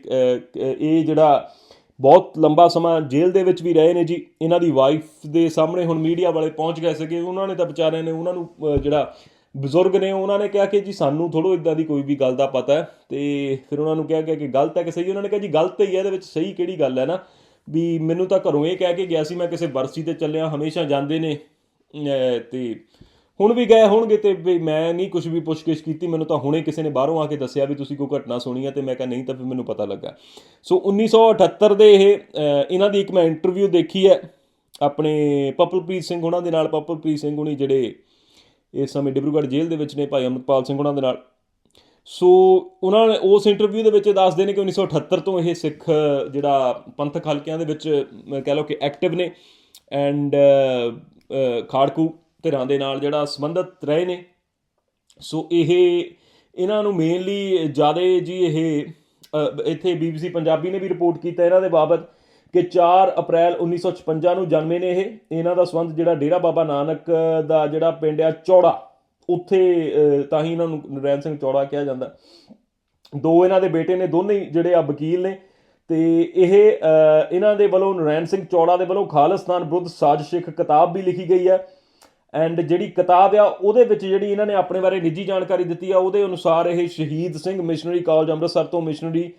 ਇਹ ਜਿਹੜਾ ਬਹੁਤ ਲੰਬਾ ਸਮਾਂ ਜੇਲ੍ਹ ਦੇ ਵਿੱਚ ਵੀ ਰਹੇ ਨੇ ਜੀ। ਇਹਨਾਂ ਦੀ ਵਾਈਫ ਦੇ ਸਾਹਮਣੇ ਹੁਣ ਮੀਡੀਆ ਵਾਲੇ ਪਹੁੰਚ ਗਏ ਸੀਗੇ। ਉਹਨਾਂ ਨੇ ਤਾਂ ਵਿਚਾਰਿਆਂ ਨੇ ਉਹਨਾਂ ਨੂੰ ਜਿਹੜਾ ਬਜ਼ੁਰਗ ਨੇ ਉਹਨਾਂ ਨੇ ਕਿਹਾ ਕਿ ਜੀ ਸਾਨੂੰ ਥੋੜੋ ਇਦਾਂ ਦੀ ਕੋਈ ਵੀ ਗੱਲ ਦਾ ਪਤਾ ਹੈ। ਤੇ ਫਿਰ ਉਹਨਾਂ ਨੂੰ ਕਿਹਾ ਗਿਆ ਕਿ ਗਲਤ ਹੈ ਕਿ ਸਹੀ। ਉਹਨਾਂ ਨੇ ਕਿਹਾ ਜੀ ਗਲਤ ਹੀ ਹੈ ਇਹਦੇ ਵਿੱਚ ਸਹੀ ਕਿਹੜੀ ਗੱਲ ਹੈ ਨਾ? ਵੀ ਮੈਨੂੰ ਤਾਂ ਘਰੋਂ ਇਹ ਕਹਿ ਕੇ ਗਿਆ ਸੀ ਮੈਂ ਕਿਸੇ ਬਰਸੀ ਤੇ ਚੱਲਿਆ ਹਮੇਸ਼ਾ ਜਾਂਦੇ ਨੇ ਅਹ, ਤੇ ਹੁਣ ਵੀ ਗਏ ਹੋਣਗੇ ਤੇ ਵੀ ਮੈਂ ਨਹੀਂ ਕੁਝ ਵੀ ਪੁੱਛਗਿੱਛ ਕੀਤੀ, ਮੈਨੂੰ ਤਾਂ ਹੁਣੇ ਕਿਸੇ ਨੇ ਬਾਹਰੋਂ ਆ ਕੇ ਦੱਸਿਆ ਵੀ ਤੁਸੀਂ ਕੋਈ ਘਟਨਾ ਸੁਣੀ ਹੈ ਤੇ ਮੈਂ ਕਿਹਾ ਨਹੀਂ ਤਾਂ ਫਿਰ ਮੈਨੂੰ ਪਤਾ ਲੱਗਾ। ਸੋ 1978 ਦੇ ਇਹ ਇਹਨਾਂ ਦੀ ਇੱਕ ਮੈਂ ਇੰਟਰਵਿਊ ਦੇਖੀ ਹੈ ਆਪਣੇ ਪਪਲਪ੍ਰੀਤ ਸਿੰਘ ਉਹਨਾਂ ਦੇ ਨਾਲ, ਪਪਲਪ੍ਰੀਤ ਸਿੰਘ ਹੁਣੀ ਜਿਹੜੇ ਇਸ ਸਮੇਂ ਡਿਬਰੂਗੜ੍ਹ ਜੇਲ੍ਹ ਦੇ ਵਿੱਚ ਨੇ ਭਾਈ ਅਮਰਪਾਲ ਸਿੰਘ ਉਹਨਾਂ ਦੇ ਨਾਲ। ਸੋ ਉਹਨਾਂ ਨੇ ਉਸ ਇੰਟਰਵਿਊ ਦੇ ਵਿੱਚ ਇਹ ਦੱਸਦੇ ਨੇ ਕਿ 1978 ਤੋਂ ਇਹ ਸਿੱਖ, ਜਿਹੜਾ ਪੰਥਕ ਹਲਕਿਆਂ ਦੇ ਵਿੱਚ ਕਹਿ ਲਓ ਕਿ ਐਕਟਿਵ ਨੇ ਐਂਡ ਖਾੜਕੂ ਧਿਰਾਂ ਦੇ ਨਾਲ ਜਿਹੜਾ ਸੰਬੰਧਿਤ ਰਹੇ ਨੇ। ਸੋ ਇਹ ਇਹਨਾਂ ਨੂੰ ਮੇਨਲੀ ਜ਼ਿਆਦਾ ਜੀ ਇਹ ਅ, ਇੱਥੇ ਬੀਬੀਸੀ ਪੰਜਾਬੀ ਨੇ ਵੀ ਰਿਪੋਰਟ ਕੀਤਾ ਇਹਨਾਂ ਦੇ ਬਾਬਤ ਕਿ 4 ਅਪ੍ਰੈਲ 1956 ਨੂੰ ਜਨਮੇ ਨੇ ਇਹ। ਇਹਨਾਂ ਦਾ ਸੰਬੰਧ ਜਿਹੜਾ ਡੇਰਾ ਬਾਬਾ ਨਾਨਕ ਦਾ ਜਿਹੜਾ ਪਿੰਡ ਆ ਚੌੜਾ ਉੱਥੇ ਤਾਂ ਹੀ ਇਹਨਾਂ ਨੂੰ ਨਰੈਣ ਸਿੰਘ ਚੌੜਾ ਕਿਹਾ ਜਾਂਦਾ। ਦੋ ਇਹਨਾਂ ਦੇ ਬੇਟੇ ਨੇ ਦੋਨੇ ਜਿਹੜੇ ਆ ਵਕੀਲ ਨੇ। ਤੇ ਇਹ ਇਹਨਾਂ ਦੇ ਵੱਲੋਂ ਨਰੈਣ ਸਿੰਘ ਚੌੜਾ ਦੇ ਵੱਲੋਂ ਖਾਲਿਸਤਾਨ ਵਿਰੁੱਧ ਸਾਜ਼ਿਸ਼ ਇੱਕ ਕਿਤਾਬ ਵੀ ਲਿਖੀ ਗਈ ਹੈ। ਐਂਡ ਜਿਹੜੀ ਕਿਤਾਬ ਆ, ਉਹਦੇ ਵਿੱਚ ਜਿਹੜੀ ਇਹਨਾਂ ਨੇ ਆਪਣੇ ਬਾਰੇ ਨਿੱਜੀ ਜਾਣਕਾਰੀ ਦਿੱਤੀ ਆ, ਉਹਦੇ ਅਨੁਸਾਰ ਇਹ ਸ਼ਹੀਦ ਸਿੰਘ ਮਿਸ਼ਨਰੀ ਕਾਲਜ ਅੰਮ੍ਰਿਤਸਰ ਤੋਂ ਮਿਸ਼ਨਰੀ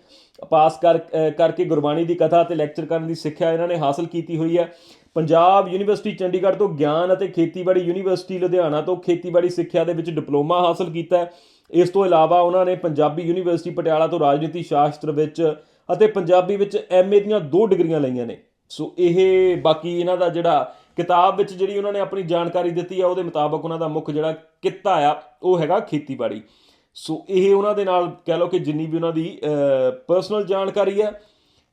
ਪਾਸ ਕਰ ਕਰਕੇ ਗੁਰਬਾਣੀ ਦੀ ਕਥਾ ਤੇ ਲੈਕਚਰ ਕਰਨ ਦੀ ਸਿੱਖਿਆ ਇਹਨਾਂ ਨੇ ਹਾਸਲ ਕੀਤੀ ਹੋਈ ਹੈ ਪੰਜਾਬ ਯੂਨੀਵਰਸਿਟੀ ਚੰਡੀਗੜ੍ਹ ਤੋਂ ਗਿਆਨ ਅਤੇ ਖੇਤੀਬਾੜੀ ਯੂਨੀਵਰਸਿਟੀ ਲੁਧਿਆਣਾ ਤੋਂ ਖੇਤੀਬਾੜੀ ਸਿੱਖਿਆ ਦੇ ਵਿੱਚ ਡਿਪਲੋਮਾ ਹਾਸਲ ਕੀਤਾ ਇਸ ਤੋਂ ਇਲਾਵਾ ਉਹਨਾਂ ਨੇ ਪੰਜਾਬੀ ਯੂਨੀਵਰਸਿਟੀ ਪਟਿਆਲਾ ਤੋਂ ਰਾਜਨੀਤੀ ਸ਼ਾਸਤਰ ਵਿੱਚ ਅਤੇ ਪੰਜਾਬੀ ਵਿੱਚ ਐਮਏ ਦੀਆਂ ਦੋ ਡਿਗਰੀਆਂ ਲਈਆਂ ਨੇ। ਸੋ ਇਹ ਬਾਕੀ ਇਹਨਾਂ ਦਾ ਜਿਹੜਾ ਕਿਤਾਬ ਵਿੱਚ ਜਿਹੜੀ ਉਹਨਾਂ ਨੇ ਆਪਣੀ ਜਾਣਕਾਰੀ ਦਿੱਤੀ ਆ, ਉਹਦੇ ਮੁਤਾਬਕ ਉਹਨਾਂ ਦਾ ਮੁੱਖ ਜਿਹੜਾ ਕਿੱਤਾ ਆ, ਉਹ ਹੈਗਾ ਖੇਤੀਬਾੜੀ। ਸੋ ਇਹ ਉਹਨਾਂ ਦੇ ਨਾਲ ਕਹਿ ਲਓ ਕਿ ਜਿੰਨੀ ਵੀ ਉਹਨਾਂ ਦੀ ਪਰਸਨਲ ਜਾਣਕਾਰੀ ਹੈ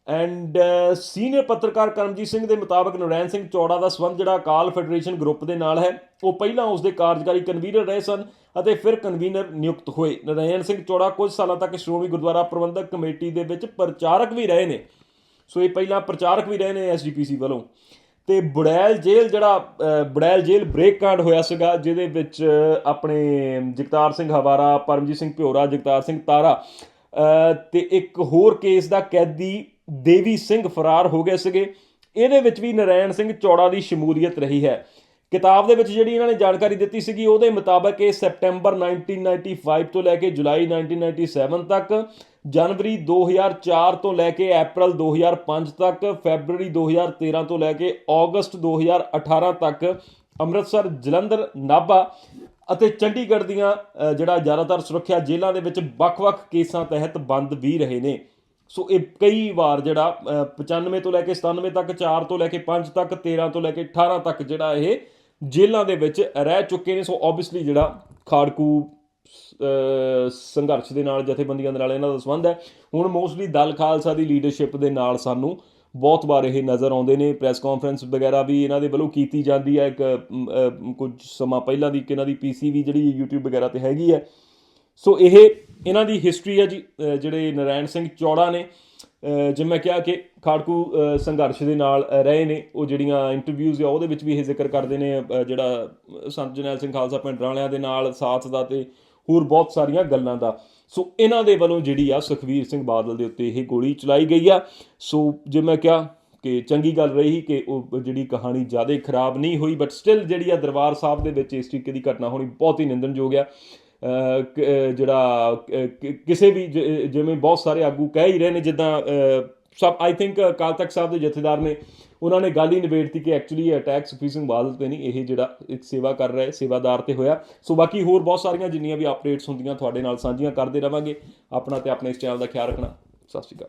ਐਂਡ ਸੀਨੀਅਰ ਪੱਤਰਕਾਰ ਕਰਮਜੀਤ ਸਿੰਘ ਦੇ ਮੁਤਾਬਕ ਨਰੈਣ ਸਿੰਘ ਚੌੜਾ ਦਾ ਸੰਬੰਧ ਜਿਹੜਾ ਅਕਾਲ ਫੈਡਰੇਸ਼ਨ ਗਰੁੱਪ ਦੇ ਨਾਲ ਹੈ, ਉਹ ਪਹਿਲਾਂ ਉਸ ਦੇ ਕਾਰਜਕਾਰੀ ਕਨਵੀਨਰ ਰਹੇ ਸਨ ਅਤੇ ਫਿਰ ਕਨਵੀਨਰ ਨਿਯੁਕਤ ਹੋਏ। ਨਰੈਣ ਸਿੰਘ ਚੌੜਾ ਕੁਝ ਸਾਲਾਂ ਤੱਕ ਸ਼੍ਰੋਮਣੀ ਗੁਰਦੁਆਰਾ ਪ੍ਰਬੰਧਕ ਕਮੇਟੀ ਦੇ ਵਿੱਚ ਪ੍ਰਚਾਰਕ ਵੀ ਰਹੇ ਨੇ। ਸੋ ਇਹ ਪਹਿਲਾਂ ਪ੍ਰਚਾਰਕ ਵੀ ਰਹੇ ਨੇ ਐਸਜੀਪੀਸੀ ਵੱਲੋਂ। ਤੇ ਬੁੜੈਲ ਜੇਲ੍ਹ ਜਿਹੜਾ ਅ, ਬੁੜੈਲ ਜੇਲ੍ਹ ਬ੍ਰੇਕ ਕਾਂਡ ਹੋਇਆ ਸੀਗਾ ਜਿਹਦੇ ਵਿੱਚ ਆਪਣੇ ਜਗਤਾਰ ਸਿੰਘ ਹਵਾਰਾ ਪਰਮਜੀਤ ਸਿੰਘ ਭਿਓਰਾ ਜਗਤਾਰ ਸਿੰਘ ਤਾਰਾ ਅ, ਤੇ ਇੱਕ ਹੋਰ ਕੇਸ ਦਾ ਕੈਦੀ ਦੇਵੀ ਸਿੰਘ ਫਰਾਰ ਹੋ ਗਏ ਸੀਗੇ। ਇਹਦੇ ਵਿੱਚ ਵੀ ਨਰੈਣ ਸਿੰਘ ਚੌੜਾ ਦੀ ਸ਼ਮੂਲੀਅਤ ਰਹੀ ਹੈ। ਕਿਤਾਬ ਦੇ ਵਿੱਚ ਜਿਹੜੀ ਇਹਨਾਂ ਨੇ ਜਾਣਕਾਰੀ ਦਿੱਤੀ ਸੀਗੀ ਉਹਦੇ ਮੁਤਾਬਕ ਇਹ ਸੈਪਟੈਂਬਰ 1995 ਤੋਂ ਲੈ ਕੇ ਜੁਲਾਈ 1997 ਤੱਕ ਜਨਵਰੀ 2004 ਤੋਂ ਲੈ ਕੇ ਅਪ੍ਰੈਲ 2005 ਤੱਕ ਫੈਬਰੂਰੀ 2013 ਤੋਂ ਲੈ ਕੇ ਅਗਸਤ 2018 ਤੱਕ ਅੰਮ੍ਰਿਤਸਰ ਜਲੰਧਰ ਨਾਭਾ ਅਤੇ ਚੰਡੀਗੜ੍ਹ ਦੀਆਂ ਜਿਹੜਾ ਜ਼ਿਆਦਾਤਰ ਸੁਰੱਖਿਆ ਜੇਲ੍ਹਾਂ ਦੇ ਵਿੱਚ ਵੱਖ-ਵੱਖ ਕੇਸਾਂ ਤਹਿਤ ਬੰਦ ਵੀ ਰਹੇ ਨੇ। ਸੋ ਇਹ ਕਈ ਵਾਰ ਜਿਹੜਾ ਅ, 95 ਤੋਂ ਲੈ ਕੇ 97 ਤੱਕ 4 ਤੋਂ ਲੈ ਕੇ 5 ਤੱਕ 13 ਤੋਂ ਲੈ ਕੇ 18 ਤੱਕ ਜਿਹੜਾ ਇਹ ਜੇਲ੍ਹਾਂ ਦੇ ਵਿੱਚ ਰਹਿ ਚੁੱਕੇ ਨੇ। ਸੋ ਆਬਵੀਅਸਲੀ ਜਿਹੜਾ ਖਾੜਕੂ ਸੰਘਰਸ਼ ਦੇ ਨਾਲ, ਜਥੇਬੰਦੀਆਂ ਦੇ ਨਾਲ ਇਹਨਾਂ ਦਾ ਸੰਬੰਧ ਹੈ। ਹੁਣ ਮੋਸਟਲੀ ਦਲ ਖਾਲਸਾ ਦੀ ਲੀਡਰਸ਼ਿਪ ਦੇ ਨਾਲ ਸਾਨੂੰ ਬਹੁਤ ਵਾਰ ਇਹ ਨਜ਼ਰ ਆਉਂਦੇ ਨੇ। ਪ੍ਰੈਸ ਕਾਨਫਰੰਸ ਵਗੈਰਾ ਵੀ ਇਹਨਾਂ ਦੇ ਵੱਲੋਂ ਕੀਤੀ ਜਾਂਦੀ ਹੈ। ਇੱਕ ਕੁਝ ਸਮਾਂ ਪਹਿਲਾਂ ਦੀ ਕਿ ਇਹਨਾਂ ਦੀ ਪੀਸੀ ਵੀ ਜਿਹੜੀ YouTube ਵਗੈਰਾ ਤੇ ਹੈਗੀ ਹੈ। ਸੋ ਇਹ ਇਹਨਾਂ ਦੀ ਹਿਸਟਰੀ ਹੈ ਜੀ ਜਿਹੜੇ ਨਰਾਇਣ ਸਿੰਘ ਚੌੜਾ ਨੇ। ਜਿਵੇਂ ਮੈਂ ਕਿਹਾ ਕਿ ਖਾੜਕੂ ਸੰਘਰਸ਼ ਦੇ ਨਾਲ ਰਹੇ ਨੇ, ਉਹ ਜਿਹੜੀਆਂ ਇੰਟਰਵਿਊਜ਼ ਆ ਉਹਦੇ ਵਿੱਚ ਵੀ ਇਹ ਜ਼ਿਕਰ ਕਰਦੇ ਨੇ ਜਿਹੜਾ ਸੰਤ ਜਨੈਲ ਸਿੰਘ ਖਾਲਸਾ ਪਿੰਡ ਰਾਣਿਆਂ ਦੇ ਨਾਲ, ਸਾਥ ਦਾ ਤੇ ਹੋਰ ਬਹੁਤ ਸਾਰੀਆਂ ਗੱਲਾਂ ਦਾ। ਸੋ ਇਹਨਾਂ ਦੇ ਵੱਲੋਂ ਜਿਹੜੀ ਆ ਸੁਖਵੀਰ ਸਿੰਘ ਬਾਦਲ ਦੇ ਉੱਤੇ ਇਹ ਗੋਲੀ ਚਲਾਈ ਗਈ ਆ। ਸੋ ਜੇ ਮੈਂ ਕਿਹਾ ਕਿ ਚੰਗੀ ਗੱਲ ਰਹੀ ਕਿ ਉਹ ਜਿਹੜੀ ਕਹਾਣੀ ਜ਼ਿਆਦਾ ਖਰਾਬ ਨਹੀਂ ਹੋਈ ਬਟ ਸਟਿਲ ਜਿਹੜੀ ਆ ਦਰਬਾਰ ਸਾਹਿਬ ਦੇ ਵਿੱਚ ਇਸ ਤਰੀਕੇ ਦੀ ਘਟਨਾ ਹੋਣੀ ਬਹੁਤ ਹੀ ਨਿੰਦਣਯੋਗ ਆ। ਜਿਹੜਾ ਕਿਸੇ ਵੀ ਜ- ਜਿਵੇਂ ਬਹੁਤ ਸਾਰੇ ਆਗੂ ਕਹਿ ਹੀ ਰਹੇ ਨੇ ਜਿੱਦਾਂ ਅਹ, ਸਭ ਆਈ ਥਿੰਕ ਅਕਾਲ ਤਖਤ ਸਾਹਿਬ ਦੇ ਜਥੇਦਾਰ ਨੇ ਉਹਨਾਂ ਨੇ ਗੱਲ ਹੀ ਨਿਬੇੜਤੀ ਕਿ ਐਕਚੁਅਲੀ ਅਟੈਕ ਸੁਖਬੀਰ ਸਿੰਘ ਬਾਦਲ ਤੇ ਨਹੀਂ, ਇਹ ਜਿਹੜਾ ਇੱਕ ਸੇਵਾ ਕਰ ਰਿਹਾ ਸੇਵਾਦਾਰ ਤੇ ਹੋਇਆ। ਸੋ ਬਾਕੀ ਹੋਰ ਬਹੁਤ ਸਾਰੀਆਂ ਜਿੰਨੀਆਂ ਵੀ ਅਪਡੇਟਸ ਹੁੰਦੀਆਂ ਤੁਹਾਡੇ ਨਾਲ ਸਾਂਝੀਆਂ ਕਰਦੇ ਰਵਾਂਗੇ। ਆਪਣਾ ਤੇ ਆਪਣੇ ਇਸ ਚੈਨਲ ਦਾ ਖਿਆਲ ਰੱਖਣਾ। ਸਤਿ ਸ਼੍ਰੀ ਅਕਾਲ।